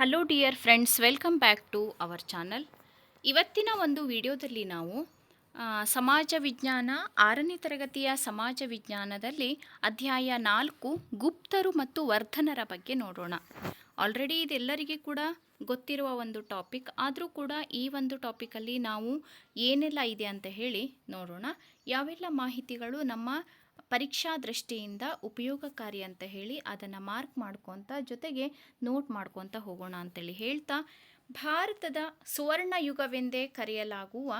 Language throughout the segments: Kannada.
Hello dear friends welcome back to our channel ಇವತ್ತಿನ ಒಂದು ವಿಡಿಯೋದಲ್ಲಿ ನಾವು ಸಮಾಜ ವಿಜ್ಞಾನ, ಆರನೇ ತರಗತಿಯ ಸಮಾಜ ವಿಜ್ಞಾನದಲ್ಲಿ ಅಧ್ಯಾಯ ನಾಲ್ಕು, ಗುಪ್ತರು ಮತ್ತು ವರ್ಧನರ ಬಗ್ಗೆ ನೋಡೋಣ. ಆಲ್ರೆಡಿ ಇದೆಲ್ಲರಿಗೆ ಕೂಡ ಗೊತ್ತಿರುವ ಒಂದು ಟಾಪಿಕ್ ಆದರೂ ಕೂಡ ಈ ಒಂದು ಟಾಪಿಕಲ್ಲಿ ನಾವು ಏನೆಲ್ಲ ಇದೆ ಅಂತ ಹೇಳಿ ನೋಡೋಣ. ಯಾವೆಲ್ಲ ಮಾಹಿತಿಗಳು ನಮ್ಮ ಪರೀಕ್ಷಾ ದೃಷ್ಟಿಯಿಂದ ಉಪಯೋಗಕಾರಿ ಅಂತ ಹೇಳಿ ಅದನ್ನು ಮಾರ್ಕ್ ಮಾಡ್ಕೊತ ಜೊತೆಗೆ ನೋಟ್ ಮಾಡ್ಕೊತ ಹೋಗೋಣ ಅಂತೇಳಿ ಹೇಳ್ತಾ, ಭಾರತದ ಸುವರ್ಣ ಯುಗವೆಂದೇ ಕರೆಯಲಾಗುವ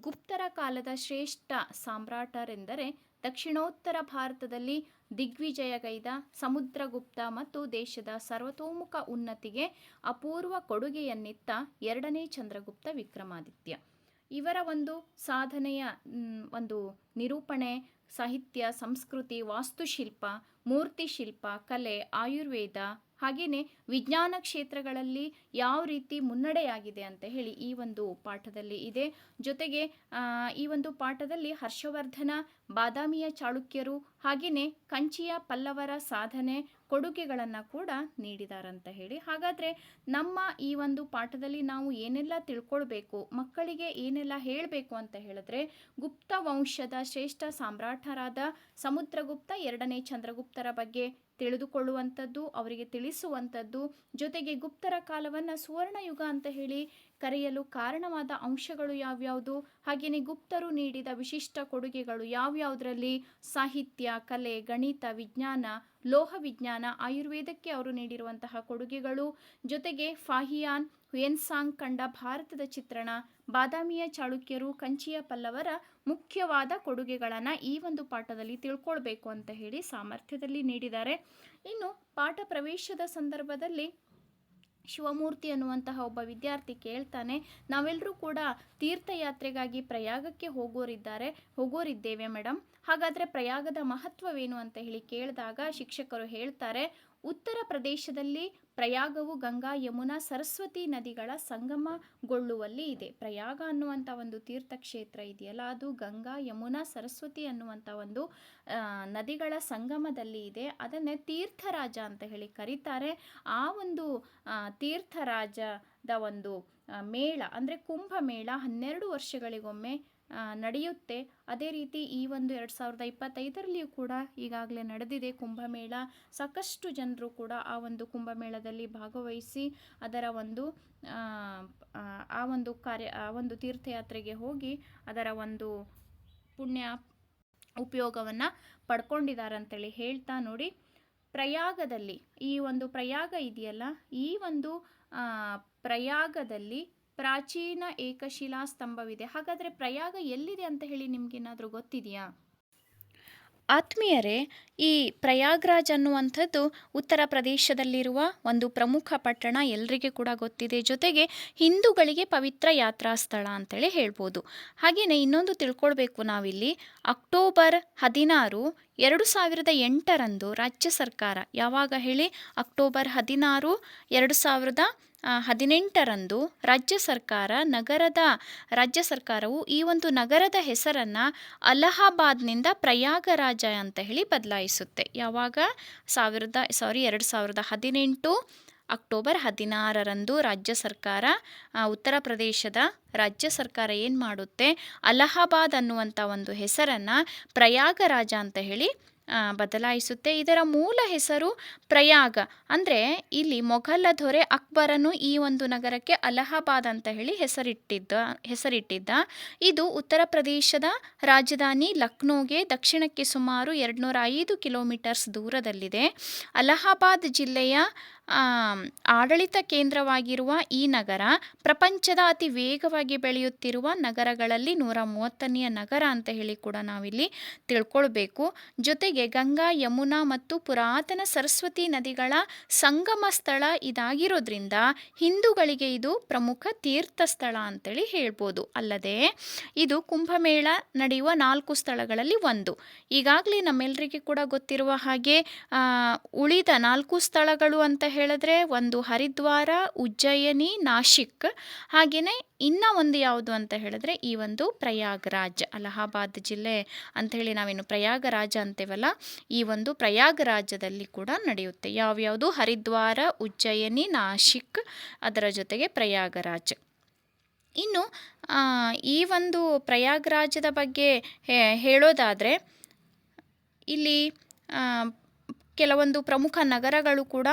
ಗುಪ್ತರ ಕಾಲದ ಶ್ರೇಷ್ಠ ಸಾಮ್ರಾಟರೆಂದರೆ ದಕ್ಷಿಣೋತ್ತರ ಭಾರತದಲ್ಲಿ ದಿಗ್ವಿಜಯಗೈದ ಸಮುದ್ರಗುಪ್ತ ಮತ್ತು ದೇಶದ ಸರ್ವತೋಮುಖ ಉನ್ನತಿಗೆ ಅಪೂರ್ವ ಕೊಡುಗೆಯನ್ನಿತ್ತ ಎರಡನೇ ಚಂದ್ರಗುಪ್ತ ವಿಕ್ರಮಾದಿತ್ಯ. ಇವರ ಒಂದು ಸಾಧನೆಯ ಒಂದು ನಿರೂಪಣೆ ಸಾಹಿತ್ಯ ಸಂಸ್ಕೃತಿ ವಾಸ್ತುಶಿಲ್ಪ ಮೂರ್ತಿಶಿಲ್ಪ ಕಲೆ ಆಯುರ್ವೇದ ಹಾಗೆಯೇ ವಿಜ್ಞಾನ ಕ್ಷೇತ್ರಗಳಲ್ಲಿ ಯಾವ ರೀತಿ ಮುನ್ನಡೆಯಾಗಿದೆ ಅಂತ ಹೇಳಿ ಈ ಒಂದು ಪಾಠದಲ್ಲಿ ಇದೆ. ಜೊತೆಗೆ ಈ ಒಂದು ಪಾಠದಲ್ಲಿ ಹರ್ಷವರ್ಧನ, ಬಾದಾಮಿಯ ಚಾಳುಕ್ಯರು ಹಾಗೆಯೇ ಕಂಚಿಯ ಪಲ್ಲವರ ಸಾಧನೆ ಕೊಡುಗೆಗಳನ್ನು ಕೂಡ ನೀಡಿದಾರಂತ ಹೇಳಿ. ಹಾಗಾದರೆ ನಮ್ಮ ಈ ಒಂದು ಪಾಠದಲ್ಲಿ ನಾವು ಏನೆಲ್ಲ ತಿಳ್ಕೊಳ್ಬೇಕು, ಮಕ್ಕಳಿಗೆ ಏನೆಲ್ಲ ಹೇಳಬೇಕು ಅಂತ ಹೇಳಿದ್ರೆ ಗುಪ್ತ ವಂಶದ ಶ್ರೇಷ್ಠ ಸಾಮ್ರಾಟರಾದ ಸಮುದ್ರಗುಪ್ತ, ಎರಡನೇ ಚಂದ್ರಗುಪ್ತರ ಬಗ್ಗೆ ತಿಳಿದುಕೊಳ್ಳುವಂಥದ್ದು, ಅವರಿಗೆ ತಿಳಿಸುವಂಥದ್ದು. ಜೊತೆಗೆ ಗುಪ್ತರ ಕಾಲವನ್ನು ಸುವರ್ಣಯುಗ ಅಂತ ಹೇಳಿ ಕರೆಯಲು ಕಾರಣವಾದ ಅಂಶಗಳು ಯಾವ್ಯಾವುದು? ಹಾಗೆಯೇ ಗುಪ್ತರು ನೀಡಿದ ವಿಶಿಷ್ಟ ಕೊಡುಗೆಗಳು ಯಾವ್ಯಾವುದರಲ್ಲಿ? ಸಾಹಿತ್ಯ, ಕಲೆ, ಗಣಿತ, ವಿಜ್ಞಾನ ಲೋಹ ವಿಜ್ಞಾನ ಆಯುರ್ವೇದಕ್ಕೆ ಅವರು ನೀಡಿರುವಂತಹ ಕೊಡುಗೆಗಳು. ಜೊತೆಗೆ ಫಾಹಿಯಾನ್ ಹುಯೆನ್ಸಾಂಗ್ ಕಂಡ ಭಾರತದ ಚಿತ್ರಣ ಬಾದಾಮಿಯ ಚಾಳುಕ್ಯರು ಕಂಚಿಯ ಪಲ್ಲವರ ಮುಖ್ಯವಾದ ಕೊಡುಗೆಗಳನ್ನು ಈ ಒಂದು ಪಾಠದಲ್ಲಿ ತಿಳ್ಕೊಳ್ಬೇಕು ಅಂತ ಹೇಳಿ ಸಾಮರ್ಥ್ಯದಲ್ಲಿ ನೀಡಿದ್ದಾರೆ. ಇನ್ನು ಪಾಠ ಪ್ರವೇಶದ ಸಂದರ್ಭದಲ್ಲಿ ಶಿವಮೂರ್ತಿ ಅನ್ನುವಂತಹ ಒಬ್ಬ ವಿದ್ಯಾರ್ಥಿ ಕೇಳ್ತಾನೆ ನಾವೆಲ್ಲರೂ ಕೂಡ ತೀರ್ಥಯಾತ್ರೆಗಾಗಿ ಪ್ರಯಾಗಕ್ಕೆ ಹೋಗೋರಿದ್ದಾರೆ, ಹೋಗೋರಿದ್ದೇವೆ ಮೇಡಮ್ ಹಾಗಾದರೆ ಪ್ರಯಾಗದ ಮಹತ್ವವೇನು? ಅಂತ ಹೇಳಿ ಕೇಳಿದಾಗ ಶಿಕ್ಷಕರು ಹೇಳ್ತಾರೆ ಉತ್ತರ ಪ್ರದೇಶದಲ್ಲಿ ಪ್ರಯಾಗವು ಗಂಗಾ ಯಮುನಾ ಸರಸ್ವತಿ ನದಿಗಳ ಸಂಗಮಗೊಳ್ಳುವಲ್ಲಿ ಇದೆ. ಪ್ರಯಾಗ ಅನ್ನುವಂಥ ಒಂದು ತೀರ್ಥಕ್ಷೇತ್ರ ಇದೆಯಲ್ಲ, ಅದು ಗಂಗಾ ಯಮುನಾ ಸರಸ್ವತಿ ಅನ್ನುವಂಥ ಒಂದು ನದಿಗಳ ಸಂಗಮದಲ್ಲಿ ಇದೆ. ಅದನ್ನೇ ತೀರ್ಥರಾಜ ಅಂತ ಹೇಳಿ ಕರೀತಾರೆ. ಆ ಒಂದು ತೀರ್ಥರಾಜದ ಒಂದು ಮೇಳ ಅಂದರೆ ಕುಂಭಮೇಳ ಹನ್ನೆರಡು ವರ್ಷಗಳಿಗೊಮ್ಮೆ ನಡೆಯುತ್ತೆ. ಅದೇ ರೀತಿ ಈ ಒಂದು ಎರಡು ಸಾವಿರದ ಇಪ್ಪತ್ತೈದರಲ್ಲಿಯೂ ಕೂಡ ಈಗಾಗಲೇ ನಡೆದಿದೆ ಕುಂಭಮೇಳ. ಸಾಕಷ್ಟು ಜನರು ಕೂಡ ಆ ಒಂದು ಕುಂಭಮೇಳದಲ್ಲಿ ಭಾಗವಹಿಸಿ ಅದರ ಒಂದು ಆ, ಒಂದು ಕಾರ್ಯ ಆ ಒಂದು ತೀರ್ಥಯಾತ್ರೆಗೆ ಹೋಗಿ ಅದರ ಒಂದು ಪುಣ್ಯ ಉಪಯೋಗವನ್ನು ಪಡ್ಕೊಂಡಿದ್ದಾರೆ ಅಂತೇಳಿ ಹೇಳ್ತಾ ನೋಡಿ. ಪ್ರಯಾಗದಲ್ಲಿ ಈ ಒಂದು ಪ್ರಯಾಗ ಇದೆಯಲ್ಲ ಈ ಒಂದು ಪ್ರಯಾಗದಲ್ಲಿ ಪ್ರಾಚೀನ ಏಕಶಿಲಾ ಸ್ತಂಭವಿದೆ. ಹಾಗಾದರೆ ಪ್ರಯಾಗ ಎಲ್ಲಿದೆ ಅಂತ ಹೇಳಿ ನಿಮಗೇನಾದರೂ ಗೊತ್ತಿದೆಯಾ? ಆತ್ಮೀಯರೇ, ಈ ಪ್ರಯಾಗ್ರಾಜ್ ಅನ್ನುವಂಥದ್ದು ಉತ್ತರ ಪ್ರದೇಶದಲ್ಲಿರುವ ಒಂದು ಪ್ರಮುಖ ಪಟ್ಟಣ ಎಲ್ಲರಿಗೆ ಕೂಡ ಗೊತ್ತಿದೆ. ಜೊತೆಗೆ ಹಿಂದೂಗಳಿಗೆ ಪವಿತ್ರ ಯಾತ್ರಾ ಸ್ಥಳ ಅಂತೇಳಿ ಹೇಳ್ಬೋದು. ಹಾಗೆಯೇ ಇನ್ನೊಂದು ತಿಳ್ಕೊಳ್ಬೇಕು ನಾವಿಲ್ಲಿ. ಅಕ್ಟೋಬರ್ ಹದಿನಾರು ಎರಡು ಸಾವಿರದ ಎಂಟರಂದು ರಾಜ್ಯ ಸರ್ಕಾರ, ಯಾವಾಗ ಹೇಳಿ? ಅಕ್ಟೋಬರ್ ಹದಿನಾರು ಎರಡು ಸಾವಿರದ ಹದಿನೆಂಟರಂದು ರಾಜ್ಯ ಸರ್ಕಾರ, ನಗರದ ರಾಜ್ಯ ಸರ್ಕಾರವು ಈ ಒಂದು ನಗರದ ಹೆಸರನ್ನು ಅಲಹಾಬಾದ್ನಿಂದ ಪ್ರಯಾಗರಾಜ ಅಂತ ಹೇಳಿ ಬದಲಾಯಿಸುತ್ತೆ. ಯಾವಾಗ? ಸಾವಿರದ, ಸಾರಿ ಎರಡು ಸಾವಿರದ ಹದಿನೆಂಟು ಅಕ್ಟೋಬರ್ ಹದಿನಾರರಂದು ರಾಜ್ಯ ಸರ್ಕಾರ ಉತ್ತರ ಪ್ರದೇಶದ ರಾಜ್ಯ ಸರ್ಕಾರ ಏನು ಮಾಡುತ್ತೆ? ಅಲಹಾಬಾದ್ ಅನ್ನುವಂಥ ಒಂದು ಹೆಸರನ್ನು ಪ್ರಯಾಗರಾಜ ಅಂತ ಹೇಳಿ ಬದಲಾಯಿಸುತ್ತೆ. ಇದರ ಮೂಲ ಹೆಸರು ಪ್ರಯಾಗ. ಅಂದರೆ ಇಲ್ಲಿ ಮೊಘಲ ದೊರೆ ಅಕ್ಬರನು ಈ ಒಂದು ನಗರಕ್ಕೆ ಅಲಹಾಬಾದ್ ಅಂತ ಹೇಳಿ ಹೆಸರಿಟ್ಟಿದ್ದ ಹೆಸರಿಟ್ಟಿದ್ದ. ಇದು ಉತ್ತರ ಪ್ರದೇಶದ ರಾಜಧಾನಿ ಲಕ್ನೋಗೆ ದಕ್ಷಿಣಕ್ಕೆ ಸುಮಾರು ಎರಡುನೂರ ಐದು ಕಿಲೋಮೀಟರ್ಸ್ ದೂರದಲ್ಲಿದೆ. ಅಲಹಾಬಾದ್ ಜಿಲ್ಲೆಯ ಆಡಳಿತ ಕೇಂದ್ರವಾಗಿರುವ ಈ ನಗರ ಪ್ರಪಂಚದ ಅತಿ ವೇಗವಾಗಿ ಬೆಳೆಯುತ್ತಿರುವ ನಗರಗಳಲ್ಲಿ ನೂರ ಮೂವತ್ತನೆಯ ನಗರ ಅಂತ ಹೇಳಿ ಕೂಡ ನಾವಿಲ್ಲಿ ತಿಳ್ಕೊಳ್ಬೇಕು. ಜೊತೆಗೆ ಗಂಗಾ, ಯಮುನಾ ಮತ್ತು ಪುರಾತನ ಸರಸ್ವತಿ ನದಿಗಳ ಸಂಗಮ ಸ್ಥಳ ಇದಾಗಿರೋದ್ರಿಂದ ಹಿಂದೂಗಳಿಗೆ ಇದು ಪ್ರಮುಖ ತೀರ್ಥ ಸ್ಥಳ ಅಂತೇಳಿ ಹೇಳ್ಬೋದು. ಅಲ್ಲದೆ ಇದು ಕುಂಭಮೇಳ ನಡೆಯುವ ನಾಲ್ಕು ಸ್ಥಳಗಳಲ್ಲಿ ಒಂದು. ಈಗಾಗಲೇ ನಮ್ಮೆಲ್ಲರಿಗೆ ಕೂಡ ಗೊತ್ತಿರುವ ಹಾಗೆ ಉಳಿದ ನಾಲ್ಕು ಸ್ಥಳಗಳು ಅಂತ ಹೇಳಿದ್ರೆ ಒಂದು ಹರಿದ್ವಾರ, ಉಜ್ಜಯಿನಿ, ನಾಶಿಕ್ ಹಾಗೆಯೇ ಇನ್ನೂ ಒಂದು ಯಾವುದು ಅಂತ ಹೇಳಿದ್ರೆ ಈ ಒಂದು ಪ್ರಯಾಗರಾಜ್, ಅಲಹಾಬಾದ್ ಜಿಲ್ಲೆ ಅಂಥೇಳಿ ನಾವೇನು ಪ್ರಯಾಗರಾಜ ಅಂತೇವಲ್ಲ, ಈ ಒಂದು ಪ್ರಯಾಗರಾಜದಲ್ಲಿ ಕೂಡ ನಡೆಯುತ್ತೆ. ಯಾವ್ಯಾವುದು? ಹರಿದ್ವಾರ, ಉಜ್ಜಯಿನಿ, ನಾಶಿಕ್ ಅದರ ಜೊತೆಗೆ ಪ್ರಯಾಗರಾಜ್. ಇನ್ನು ಈ ಒಂದು ಪ್ರಯಾಗರಾಜದ ಬಗ್ಗೆ ಹೇಳೋದಾದರೆ ಇಲ್ಲಿ ಕೆಲವೊಂದು ಪ್ರಮುಖ ನಗರಗಳು ಕೂಡ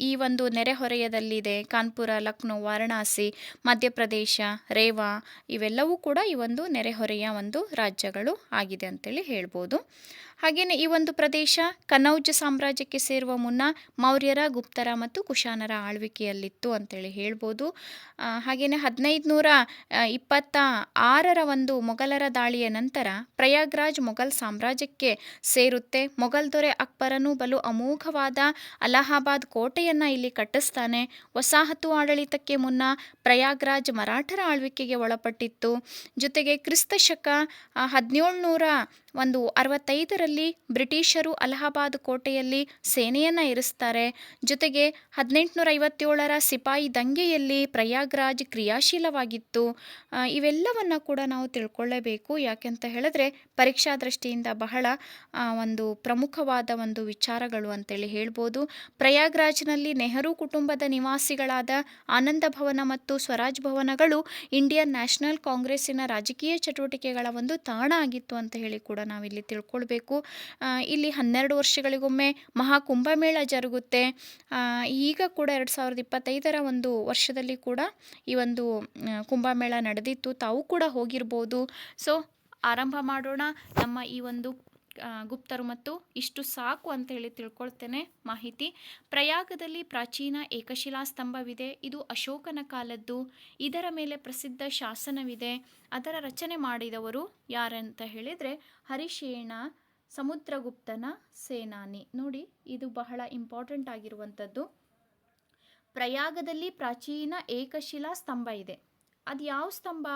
ಈ ಒಂದು ನೆರೆಹೊರೆಯದಲ್ಲಿದೆ. ಕಾನ್ಪುರ, ಲಕ್ನೋ, ವಾರಣಾಸಿ, ಮಧ್ಯಪ್ರದೇಶ, ರೇವಾ ಇವೆಲ್ಲವೂ ಕೂಡ ಈ ಒಂದು ನೆರೆಹೊರೆಯ ಒಂದು ರಾಜ್ಯಗಳು ಆಗಿದೆ ಅಂತೇಳಿ ಹೇಳ್ಬೋದು. ಹಾಗೆಯೇ ಈ ಒಂದು ಪ್ರದೇಶ ಕನೌಜ್ ಸಾಮ್ರಾಜ್ಯಕ್ಕೆ ಸೇರುವ ಮುನ್ನ ಮೌರ್ಯರ, ಗುಪ್ತರ ಮತ್ತು ಕುಶಾನರ ಆಳ್ವಿಕೆಯಲ್ಲಿತ್ತು ಅಂತೇಳಿ ಹೇಳ್ಬೋದು. ಹಾಗೆಯೇ ಹದಿನೈದು ನೂರ ಇಪ್ಪತ್ತ ಆರರ ಒಂದು ಮೊಘಲರ ದಾಳಿಯ ನಂತರ ಪ್ರಯಾಗ್ರಾಜ್ ಮೊಘಲ್ ಸಾಮ್ರಾಜ್ಯಕ್ಕೆ ಸೇರುತ್ತೆ. ಮೊಘಲ್ ದೊರೆ ಅಕ್ಬರನು ಬಲು ಅಮೋಘವಾದ ಅಲಹಾಬಾದ್ ಕೋಟೆಯನ್ನು ಇಲ್ಲಿ ಕಟ್ಟಿಸ್ತಾನೆ. ವಸಾಹತು ಆಡಳಿತಕ್ಕೆ ಮುನ್ನ ಪ್ರಯಾಗ್ರಾಜ್ ಮರಾಠರ ಆಳ್ವಿಕೆಗೆ ಒಳಪಟ್ಟಿತ್ತು. ಜೊತೆಗೆ ಕ್ರಿಸ್ತ ಶಕ ಹದಿನೇಳುನೂರ ಒಂದು ಅರವತ್ತೈದರಲ್ಲಿ ಬ್ರಿಟಿಷರು ಅಲಹಾಬಾದ್ ಕೋಟೆಯಲ್ಲಿ ಸೇನೆಯನ್ನು ಇರಿಸ್ತಾರೆ ಜೊತೆಗೆ ಹದಿನೆಂಟುನೂರ ಐವತ್ತೇಳರ ಸಿಪಾಯಿ ದಂಗೆಯಲ್ಲಿ ಪ್ರಯಾಗ್ರಾಜ್ ಕ್ರಿಯಾಶೀಲವಾಗಿತ್ತು. ಇವೆಲ್ಲವನ್ನು ಕೂಡ ನಾವು ತಿಳ್ಕೊಳ್ಳೇಬೇಕು ಯಾಕೆಂತ ಹೇಳಿದ್ರೆ ಪರೀಕ್ಷಾ ದೃಷ್ಟಿಯಿಂದ ಬಹಳ ಒಂದು ಪ್ರಮುಖವಾದ ಒಂದು ವಿಚಾರಗಳು ಅಂತೇಳಿ ಹೇಳ್ಬೋದು. ಪ್ರಯಾಗ್ರಾಜ್ನಲ್ಲಿ ನೆಹರು ಕುಟುಂಬದ ನಿವಾಸಿಗಳಾದ ಆನಂದ ಭವನ ಮತ್ತು ಸ್ವರಾಜ್ ಭವನಗಳು ಇಂಡಿಯನ್ ನ್ಯಾಷನಲ್ ಕಾಂಗ್ರೆಸ್ಸಿನ ರಾಜಕೀಯ ಚಟುವಟಿಕೆಗಳ ಒಂದು ತಾಣ ಆಗಿತ್ತು ಅಂತ ಹೇಳಿ ಕೂಡ ನಾವಿಲ್ಲಿ ತಿಳ್ಕೊಳ್ಬೇಕು. ಇಲ್ಲಿ ಹನ್ನೆರಡು ವರ್ಷಗಳಿಗೊಮ್ಮೆ ಮಹಾಕುಂಭಮೇಳ ಜರುಗುತ್ತೆ. ಈಗ ಕೂಡ ಎರಡು ಸಾವಿರದ ಇಪ್ಪತ್ತೈದರ ಒಂದು ವರ್ಷದಲ್ಲಿ ಕೂಡ ಈ ಒಂದು ಕುಂಭಮೇಳ ನಡೆದಿತ್ತು. ತಾವು ಕೂಡ ಹೋಗಿರ್ಬೋದು. ಸೊ ಆರಂಭ ಮಾಡೋಣ. ನಮ್ಮ ಈ ಒಂದು ಗುಪ್ತರು ಮತ್ತು ಇಷ್ಟು ಸಾಕು ಅಂತ ಹೇಳಿ ತಿಳ್ಕೊಳ್ತೇನೆ ಮಾಹಿತಿ. ಪ್ರಯಾಗದಲ್ಲಿ ಪ್ರಾಚೀನ ಏಕಶಿಲಾ ಸ್ತಂಭವಿದೆ. ಇದು ಅಶೋಕನ ಕಾಲದ್ದು. ಇದರ ಮೇಲೆ ಪ್ರಸಿದ್ಧ ಶಾಸನವಿದೆ. ಅದರ ರಚನೆ ಮಾಡಿದವರು ಯಾರಂತ ಹೇಳಿದರೆ ಹರಿಶೇಣ ಸಮುದ್ರಗುಪ್ತನ ಸೇನಾನಿ. ನೋಡಿ, ಇದು ಬಹಳ ಇಂಪಾರ್ಟೆಂಟ್ ಆಗಿರುವಂಥದ್ದು. ಪ್ರಯಾಗದಲ್ಲಿ ಪ್ರಾಚೀನ ಏಕಶಿಲಾ ಸ್ತಂಭ ಇದೆ. ಅದು ಯಾವ ಸ್ತಂಭ?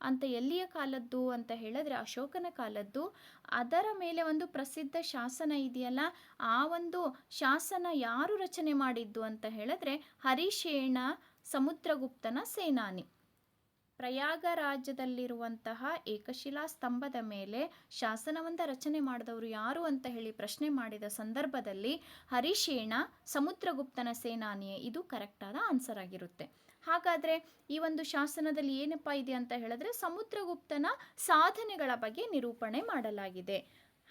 ಅಂತ ಎಲ್ಲಿಯ ಕಾಲದ್ದು ಅಂತ ಹೇಳಿದ್ರೆ ಅಶೋಕನ ಕಾಲದ್ದು. ಅದರ ಮೇಲೆ ಒಂದು ಪ್ರಸಿದ್ಧ ಶಾಸನ ಇದೆಯಲ್ಲ, ಆ ಒಂದು ಶಾಸನ ಯಾರು ರಚನೆ ಮಾಡಿದ್ದು ಅಂತ ಹೇಳಿದ್ರೆ ಹರಿಶೇಣ ಸಮುದ್ರಗುಪ್ತನ ಸೇನಾನಿ. ಪ್ರಯಾಗರಾಜ್ಯದಲ್ಲಿರುವಂತಹ ಏಕಶಿಲಾ ಸ್ತಂಭದ ಮೇಲೆ ಶಾಸನವೊಂದ ರಚನೆ ಮಾಡಿದವರು ಯಾರು ಅಂತ ಹೇಳಿ ಪ್ರಶ್ನೆ ಮಾಡಿದ ಸಂದರ್ಭದಲ್ಲಿ ಹರಿಶೇಣ ಸಮುದ್ರಗುಪ್ತನ ಸೇನಾನಿಯೇ. ಇದು ಕರೆಕ್ಟಾದ ಆನ್ಸರ್ ಆಗಿರುತ್ತೆ. ಹಾಗಾದರೆ ಈ ಒಂದು ಶಾಸನದಲ್ಲಿ ಏನಪ್ಪ ಇದೆ ಅಂತ ಹೇಳಿದ್ರೆ ಸಮುದ್ರಗುಪ್ತನ ಸಾಧನೆಗಳ ಬಗ್ಗೆ ನಿರೂಪಣೆ ಮಾಡಲಾಗಿದೆ.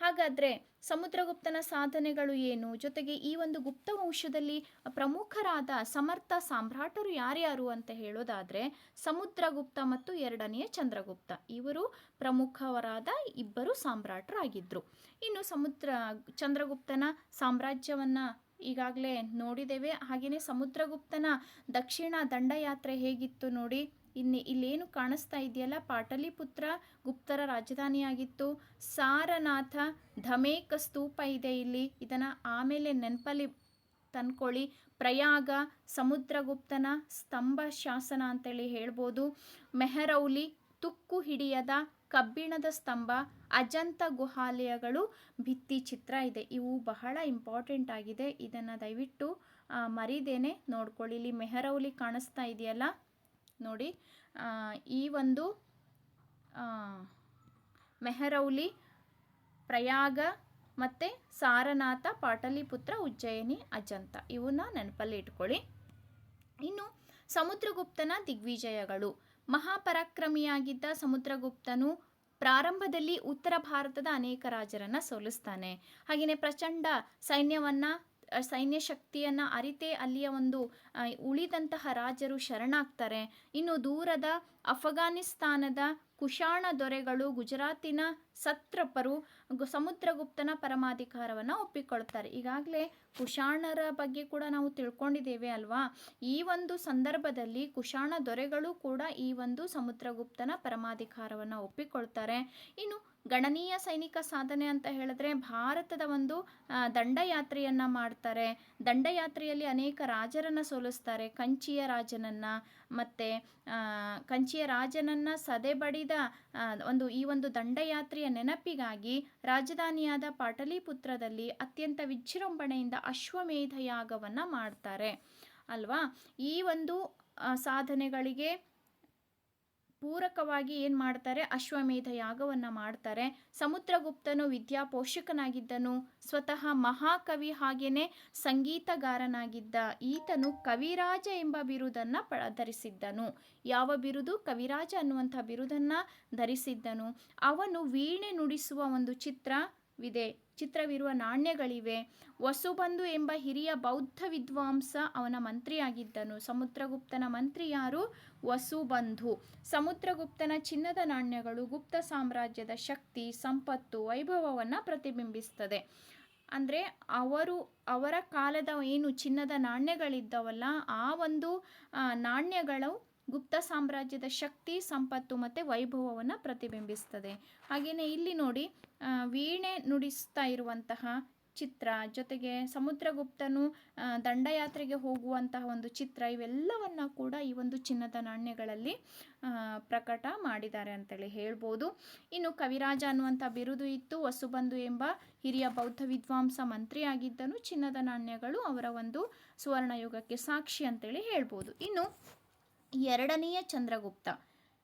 ಹಾಗಾದರೆ ಸಮುದ್ರಗುಪ್ತನ ಸಾಧನೆಗಳು ಏನು? ಜೊತೆಗೆ ಈ ಒಂದು ಗುಪ್ತ ವಂಶದಲ್ಲಿ ಪ್ರಮುಖರಾದ ಸಮರ್ಥ ಸಾಮ್ರಾಟರು ಯಾರ್ಯಾರು ಅಂತ ಹೇಳೋದಾದರೆ ಸಮುದ್ರಗುಪ್ತ ಮತ್ತು ಎರಡನೆಯ ಚಂದ್ರಗುಪ್ತ. ಇವರು ಪ್ರಮುಖವರಾದ ಇಬ್ಬರು ಸಾಮ್ರಾಟರಾಗಿದ್ದರು ಇನ್ನು ಸಮುದ್ರ ಚಂದ್ರಗುಪ್ತನ ಸಾಮ್ರಾಜ್ಯವನ್ನು ಈಗಾಗಲೇ ನೋಡಿದ್ದೇವೆ. ಹಾಗೆಯೇ ಸಮುದ್ರಗುಪ್ತನ ದಕ್ಷಿಣ ದಂಡಯಾತ್ರೆ ಹೇಗಿತ್ತು ನೋಡಿ, ಇನ್ನು ಇಲ್ಲೇನು ಕಾಣಿಸ್ತಾ ಇದೆಯಲ್ಲ? ಪಾಟಲಿಪುತ್ರ ಗುಪ್ತರ ರಾಜಧಾನಿಯಾಗಿತ್ತು. ಸಾರನಾಥ ಧಮೇಕ ಸ್ತೂಪ ಇದೆ ಇಲ್ಲಿ. ಇದನ್ನು ಆಮೇಲೆ ನೆನಪಲ್ಲಿ ತಂದ್ಕೊಳ್ಳಿ. ಪ್ರಯಾಗ, ಸಮುದ್ರಗುಪ್ತನ ಸ್ತಂಭ ಶಾಸನ ಅಂತೇಳಿ ಹೇಳ್ಬೋದು. ಮೆಹರೌಲಿ ತುಕ್ಕು ಹಿಡಿಯದ ಕಬ್ಬಿಣದ ಸ್ತಂಭ ಅಜಂತ ಗುಹಾಲಯಗಳು ಭಿತ್ತಿ ಚಿತ್ರ ಇದೆ. ಇವು ಬಹಳ ಇಂಪಾರ್ಟೆಂಟ್ ಆಗಿದೆ. ಇದನ್ನು ದಯವಿಟ್ಟು ಮರಿದೇನೆ ನೋಡ್ಕೊಳ್ಳಿ. ಇಲ್ಲಿ ಮೆಹರೌಲಿ ಕಾಣಿಸ್ತಾ ಇದೆಯಲ್ಲ? ನೋಡಿ ಈ ಒಂದು ಮೆಹರೌಲಿ, ಪ್ರಯಾಗ ಮತ್ತು ಸಾರನಾಥ, ಪಾಟಲಿಪುತ್ರ, ಉಜ್ಜಯಿನಿ, ಅಜಂತ ಇವನ್ನ ನೆನಪಲ್ಲಿ ಇಟ್ಕೊಳ್ಳಿ. ಇನ್ನು ಸಮುದ್ರಗುಪ್ತನ ದಿಗ್ವಿಜಯಗಳು. ಮಹಾಪರಾಕ್ರಮಿಯಾಗಿದ್ದ ಸಮುದ್ರಗುಪ್ತನು ಪ್ರಾರಂಭದಲ್ಲಿ ಉತ್ತರ ಭಾರತದ ಅನೇಕ ರಾಜರನ್ನು ಸೋಲಿಸ್ತಾನೆ. ಹಾಗೆಯೇ ಪ್ರಚಂಡ ಸೈನ್ಯವನ್ನು ಸೈನ್ಯ ಶಕ್ತಿಯನ್ನು ಅರಿತೇ ಅಲ್ಲಿಯ ಒಂದು ಉಳಿದಂತಹ ರಾಜರು ಶರಣಾಗ್ತಾರೆ. ಇನ್ನು ದೂರದ ಅಫ್ಘಾನಿಸ್ತಾನದ ಕುಶಾಣ ದೊರೆಗಳು ಗುಜರಾತಿನ ಸತ್ರಪರು ಸಮುದ್ರಗುಪ್ತನ ಪರಮಾಧಿಕಾರವನ್ನು ಒಪ್ಪಿಕೊಳ್ತಾರೆ. ಈಗಾಗಲೇ ಕುಶಾಣರ ಬಗ್ಗೆ ಕೂಡ ನಾವು ತಿಳ್ಕೊಂಡಿದ್ದೇವೆ ಅಲ್ವಾ? ಈ ಒಂದು ಸಂದರ್ಭದಲ್ಲಿ ಕುಶಾಣ ದೊರೆಗಳು ಕೂಡ ಈ ಒಂದು ಸಮುದ್ರಗುಪ್ತನ ಪರಮಾಧಿಕಾರವನ್ನು ಒಪ್ಪಿಕೊಳ್ತಾರೆ. ಇನ್ನು ಗಣನೀಯ ಸೈನಿಕ ಸಾಧನೆ ಅಂತ ಹೇಳಿದ್ರೆ ಭಾರತದ ಒಂದು ದಂಡಯಾತ್ರೆಯನ್ನು ಮಾಡ್ತಾರೆ. ದಂಡಯಾತ್ರೆಯಲ್ಲಿ ಅನೇಕ ರಾಜರನ್ನು ಸೋಲಿಸ್ತಾರೆ. ಕಂಚಿಯ ರಾಜನನ್ನು ಮತ್ತು ಕಂಚಿಯ ರಾಜನನ್ನು ಸದೆಬಡಿದ ಒಂದು, ಈ ಒಂದು ದಂಡಯಾತ್ರೆಯ ನೆನಪಿಗಾಗಿ ರಾಜಧಾನಿಯಾದ ಪಾಟಲಿಪುತ್ರದಲ್ಲಿ ಅತ್ಯಂತ ವಿಜೃಂಭಣೆಯಿಂದ ಅಶ್ವಮೇಧ ಯಾಗವನ್ನು ಮಾಡ್ತಾರೆ. ಅಲ್ವಾ? ಈ ಒಂದು ಸಾಧನೆಗಳಿಗೆ ಪೂರಕವಾಗಿ ಏನು ಮಾಡ್ತಾರೆ? ಅಶ್ವಮೇಧ ಯಾಗವನ್ನು ಮಾಡ್ತಾರೆ. ಸಮುದ್ರಗುಪ್ತನು ವಿದ್ಯಾ ಪೋಷಕನಾಗಿದ್ದನು. ಸ್ವತಃ ಮಹಾಕವಿ ಹಾಗೇನೆ ಸಂಗೀತಗಾರನಾಗಿದ್ದ ಈತನು ಕವಿರಾಜ ಎಂಬ ಬಿರುದನ್ನು ಪ ಧರಿಸಿದ್ದನು. ಯಾವ ಬಿರುದು? ಕವಿರಾಜ ಅನ್ನುವಂಥ ಬಿರುದನ್ನು ಧರಿಸಿದ್ದನು. ಅವನು ವೀಣೆ ನುಡಿಸುವ ಒಂದು ಚಿತ್ರವಿದೆ ಚಿತ್ರವಿರುವ ನಾಣ್ಯಗಳಿವೆ. ವಸುಬಂಧು ಎಂಬ ಹಿರಿಯ ಬೌದ್ಧ ವಿದ್ವಾಂಸ ಅವನ ಮಂತ್ರಿಯಾಗಿದ್ದನು. ಸಮುದ್ರಗುಪ್ತನ ಮಂತ್ರಿ ಯಾರು? ವಸುಬಂಧು. ಸಮುದ್ರಗುಪ್ತನ ಚಿನ್ನದ ನಾಣ್ಯಗಳು ಗುಪ್ತ ಸಾಮ್ರಾಜ್ಯದ ಶಕ್ತಿ, ಸಂಪತ್ತು, ವೈಭವವನ್ನು ಪ್ರತಿಬಿಂಬಿಸ್ತದೆ. ಅಂದರೆ ಅವರು, ಅವರ ಕಾಲದ ಏನು ಚಿನ್ನದ ನಾಣ್ಯಗಳಿದ್ದವಲ್ಲ, ಆ ಒಂದು ನಾಣ್ಯಗಳು ಗುಪ್ತ ಸಾಮ್ರಾಜ್ಯದ ಶಕ್ತಿ, ಸಂಪತ್ತು ಮತ್ತು ವೈಭವವನ್ನು ಪ್ರತಿಬಿಂಬಿಸ್ತದೆ. ಹಾಗೆಯೇ ಇಲ್ಲಿ ನೋಡಿ ವೀಣೆ ನುಡಿಸ್ತಾ ಇರುವಂತಹ ಚಿತ್ರ, ಜೊತೆಗೆ ಸಮುದ್ರಗುಪ್ತನು ದಂಡಯಾತ್ರೆಗೆ ಹೋಗುವಂತಹ ಒಂದು ಚಿತ್ರ, ಇವೆಲ್ಲವನ್ನು ಕೂಡ ಈ ಒಂದು ಚಿನ್ನದ ನಾಣ್ಯಗಳಲ್ಲಿ ಪ್ರಕಟ ಮಾಡಿದ್ದಾರೆ ಅಂತೇಳಿ ಹೇಳ್ಬೋದು. ಇನ್ನು ಕವಿರಾಜ ಅನ್ನುವಂಥ ಬಿರುದು ಇತ್ತು. ವಸುಬಂಧು ಎಂಬ ಹಿರಿಯ ಬೌದ್ಧ ವಿದ್ವಾಂಸ ಮಂತ್ರಿಯಾಗಿದ್ದನು. ಚಿನ್ನದ ನಾಣ್ಯಗಳು ಅವರ ಒಂದು ಸುವರ್ಣಯುಗಕ್ಕೆ ಸಾಕ್ಷಿ ಅಂತೇಳಿ ಹೇಳ್ಬೋದು. ಇನ್ನು ಎರಡನೆಯ ಚಂದ್ರಗುಪ್ತ.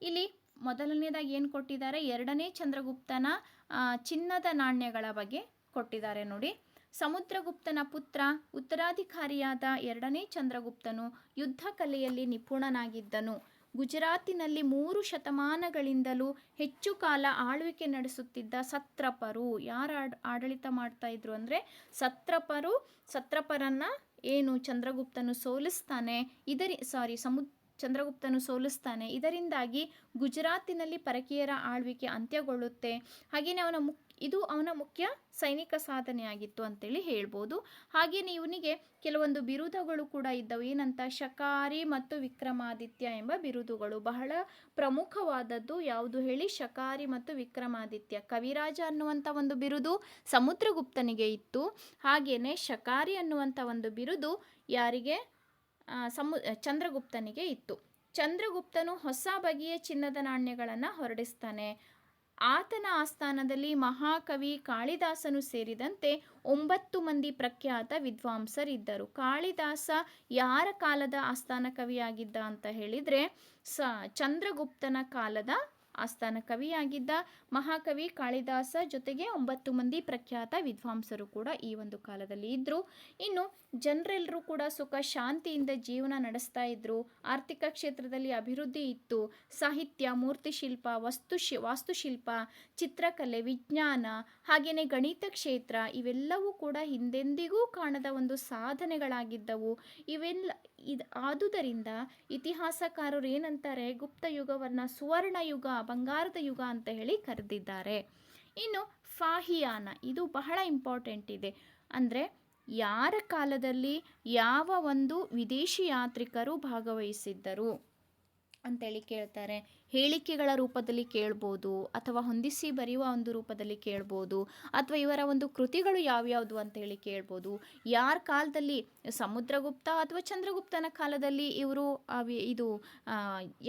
ಇಲ್ಲಿ ಮೊದಲನೇದಾಗಿ ಏನು ಕೊಟ್ಟಿದ್ದಾರೆ? ಎರಡನೇ ಚಂದ್ರಗುಪ್ತನ ಚಿನ್ನದ ನಾಣ್ಯಗಳ ಬಗ್ಗೆ ಕೊಟ್ಟಿದ್ದಾರೆ ನೋಡಿ. ಸಮುದ್ರಗುಪ್ತನ ಪುತ್ರ, ಉತ್ತರಾಧಿಕಾರಿಯಾದ ಎರಡನೇ ಚಂದ್ರಗುಪ್ತನು ಯುದ್ಧ ಕಲೆಯಲ್ಲಿ ನಿಪುಣನಾಗಿದ್ದನು. ಗುಜರಾತಿನಲ್ಲಿ ಮೂರು ಶತಮಾನಗಳಿಂದಲೂ ಹೆಚ್ಚು ಕಾಲ ಆಳ್ವಿಕೆ ನಡೆಸುತ್ತಿದ್ದ ಸತ್ರಪರು. ಯಾರು ಆಡ್, ಆಡಳಿತ ಮಾಡ್ತಾ ಇದ್ರು ಅಂದರೆ ಸತ್ರಪರು, ಸತ್ರಪರನ್ನ ಏನು ಚಂದ್ರಗುಪ್ತನು ಸೋಲಿಸ್ತಾನೆ. ಇದರಿ ಸಾರಿ ಸಮುದ್ರ ಚಂದ್ರಗುಪ್ತನು ಸೋಲಿಸ್ತಾನೆ. ಇದರಿಂದಾಗಿ ಗುಜರಾತಿನಲ್ಲಿ ಪರಕೀಯರ ಆಳ್ವಿಕೆ ಅಂತ್ಯಗೊಳ್ಳುತ್ತೆ. ಹಾಗೆಯೇ ಅವನ ಮುಕ್, ಇದು ಅವನ ಮುಖ್ಯ ಸೈನಿಕ ಸಾಧನೆಯಾಗಿತ್ತು ಅಂತೇಳಿ ಹೇಳ್ಬೋದು. ಹಾಗೆಯೇ ಇವನಿಗೆ ಕೆಲವೊಂದು ಬಿರುದುಗಳು ಕೂಡ ಇದ್ದವು. ಏನಂತ? ಶಕಾರಿ ಮತ್ತು ವಿಕ್ರಮಾದಿತ್ಯ ಎಂಬ ಬಿರುದುಗಳು. ಬಹಳ ಪ್ರಮುಖವಾದದ್ದು ಯಾವುದು ಹೇಳಿ? ಶಕಾರಿ ಮತ್ತು ವಿಕ್ರಮಾದಿತ್ಯ. ಕವಿರಾಜ ಅನ್ನುವಂಥ ಒಂದು ಬಿರುದು ಸಮುದ್ರಗುಪ್ತನಿಗೆ ಇತ್ತು. ಹಾಗೆಯೇ ಶಕಾರಿ ಅನ್ನುವಂಥ ಒಂದು ಬಿರುದು ಯಾರಿಗೆ? ಸಮು ಚಂದ್ರಗುಪ್ತನಿಗೆ ಇತ್ತು. ಚಂದ್ರಗುಪ್ತನು ಹೊಸ ಬಗೆಯ ಚಿನ್ನದ ನಾಣ್ಯಗಳನ್ನು ಹೊರಡಿಸ್ತಾನೆ. ಆತನ ಆಸ್ಥಾನದಲ್ಲಿ ಮಹಾಕವಿ ಕಾಳಿದಾಸನು ಸೇರಿದಂತೆ ಒಂಬತ್ತು ಮಂದಿ ಪ್ರಖ್ಯಾತ ವಿದ್ವಾಂಸರಿದ್ದರು. ಕಾಳಿದಾಸ ಯಾರ ಕಾಲದ ಆಸ್ಥಾನ ಕವಿಯಾಗಿದ್ದ ಅಂತ ಹೇಳಿದರೆ, ಸ, ಚಂದ್ರಗುಪ್ತನ ಕಾಲದ ಆಸ್ಥಾನ ಕವಿಯಾಗಿದ್ದ ಮಹಾಕವಿ ಕಾಳಿದಾಸ ಜೊತೆಗೆ ಒಂಬತ್ತು ಮಂದಿ ಪ್ರಖ್ಯಾತ ವಿದ್ವಾಂಸರು ಕೂಡ ಈ ಒಂದು ಕಾಲದಲ್ಲಿ ಇದ್ದರು ಇನ್ನು ಜನರೆಲ್ಲರೂ ಕೂಡ ಸುಖ, ಶಾಂತಿಯಿಂದ ಜೀವನ ನಡೆಸ್ತಾ ಇದ್ದರು ಆರ್ಥಿಕ ಕ್ಷೇತ್ರದಲ್ಲಿ ಅಭಿವೃದ್ಧಿ ಇತ್ತು. ಸಾಹಿತ್ಯ, ಮೂರ್ತಿಶಿಲ್ಪ ವಸ್ತುಶಿ ವಾಸ್ತುಶಿಲ್ಪ, ಚಿತ್ರಕಲೆ, ವಿಜ್ಞಾನ ಹಾಗೆಯೇ ಗಣಿತ ಕ್ಷೇತ್ರ ಇವೆಲ್ಲವೂ ಕೂಡ ಹಿಂದೆಂದಿಗೂ ಕಾಣದ ಒಂದು ಸಾಧನೆಗಳಾಗಿದ್ದವು. ಇವೆಲ್ಲ ಇದು ಆದುದರಿಂದ ಇತಿಹಾಸಕಾರರು ಏನಂತಾರೆ, ಗುಪ್ತ ಯುಗವನ್ನು ಸುವರ್ಣ ಯುಗ ಬಂಗಾರದ ಯುಗ ಅಂತ ಹೇಳಿ ಕರೆದಿದ್ದಾರೆ. ಇನ್ನು ಫಾಹಿಯಾನ, ಇದು ಬಹಳ ಇಂಪಾರ್ಟೆಂಟ್ ಇದೆ. ಅಂದರೆ ಯಾರ ಕಾಲದಲ್ಲಿ ಯಾವ ಒಂದು ವಿದೇಶಿ ಯಾತ್ರಿಕರು ಭಾಗವಹಿಸಿದ್ದರು? ಅಂತೇಳಿ ಕೇಳ್ತಾರೆ. ಹೇಳಿಕೆಗಳ ರೂಪದಲ್ಲಿ ಕೇಳ್ಬೋದು ಅಥವಾ ಹೊಂದಿಸಿ ಬರೆಯುವ ಒಂದು ರೂಪದಲ್ಲಿ ಕೇಳ್ಬೋದು ಅಥವಾ ಇವರ ಒಂದು ಕೃತಿಗಳು ಯಾವ್ಯಾವುದು ಅಂತೇಳಿ ಕೇಳ್ಬೋದು. ಯಾರ ಕಾಲದಲ್ಲಿ? ಸಮುದ್ರಗುಪ್ತ ಅಥವಾ ಚಂದ್ರಗುಪ್ತನ ಕಾಲದಲ್ಲಿ ಇವರು ಇದು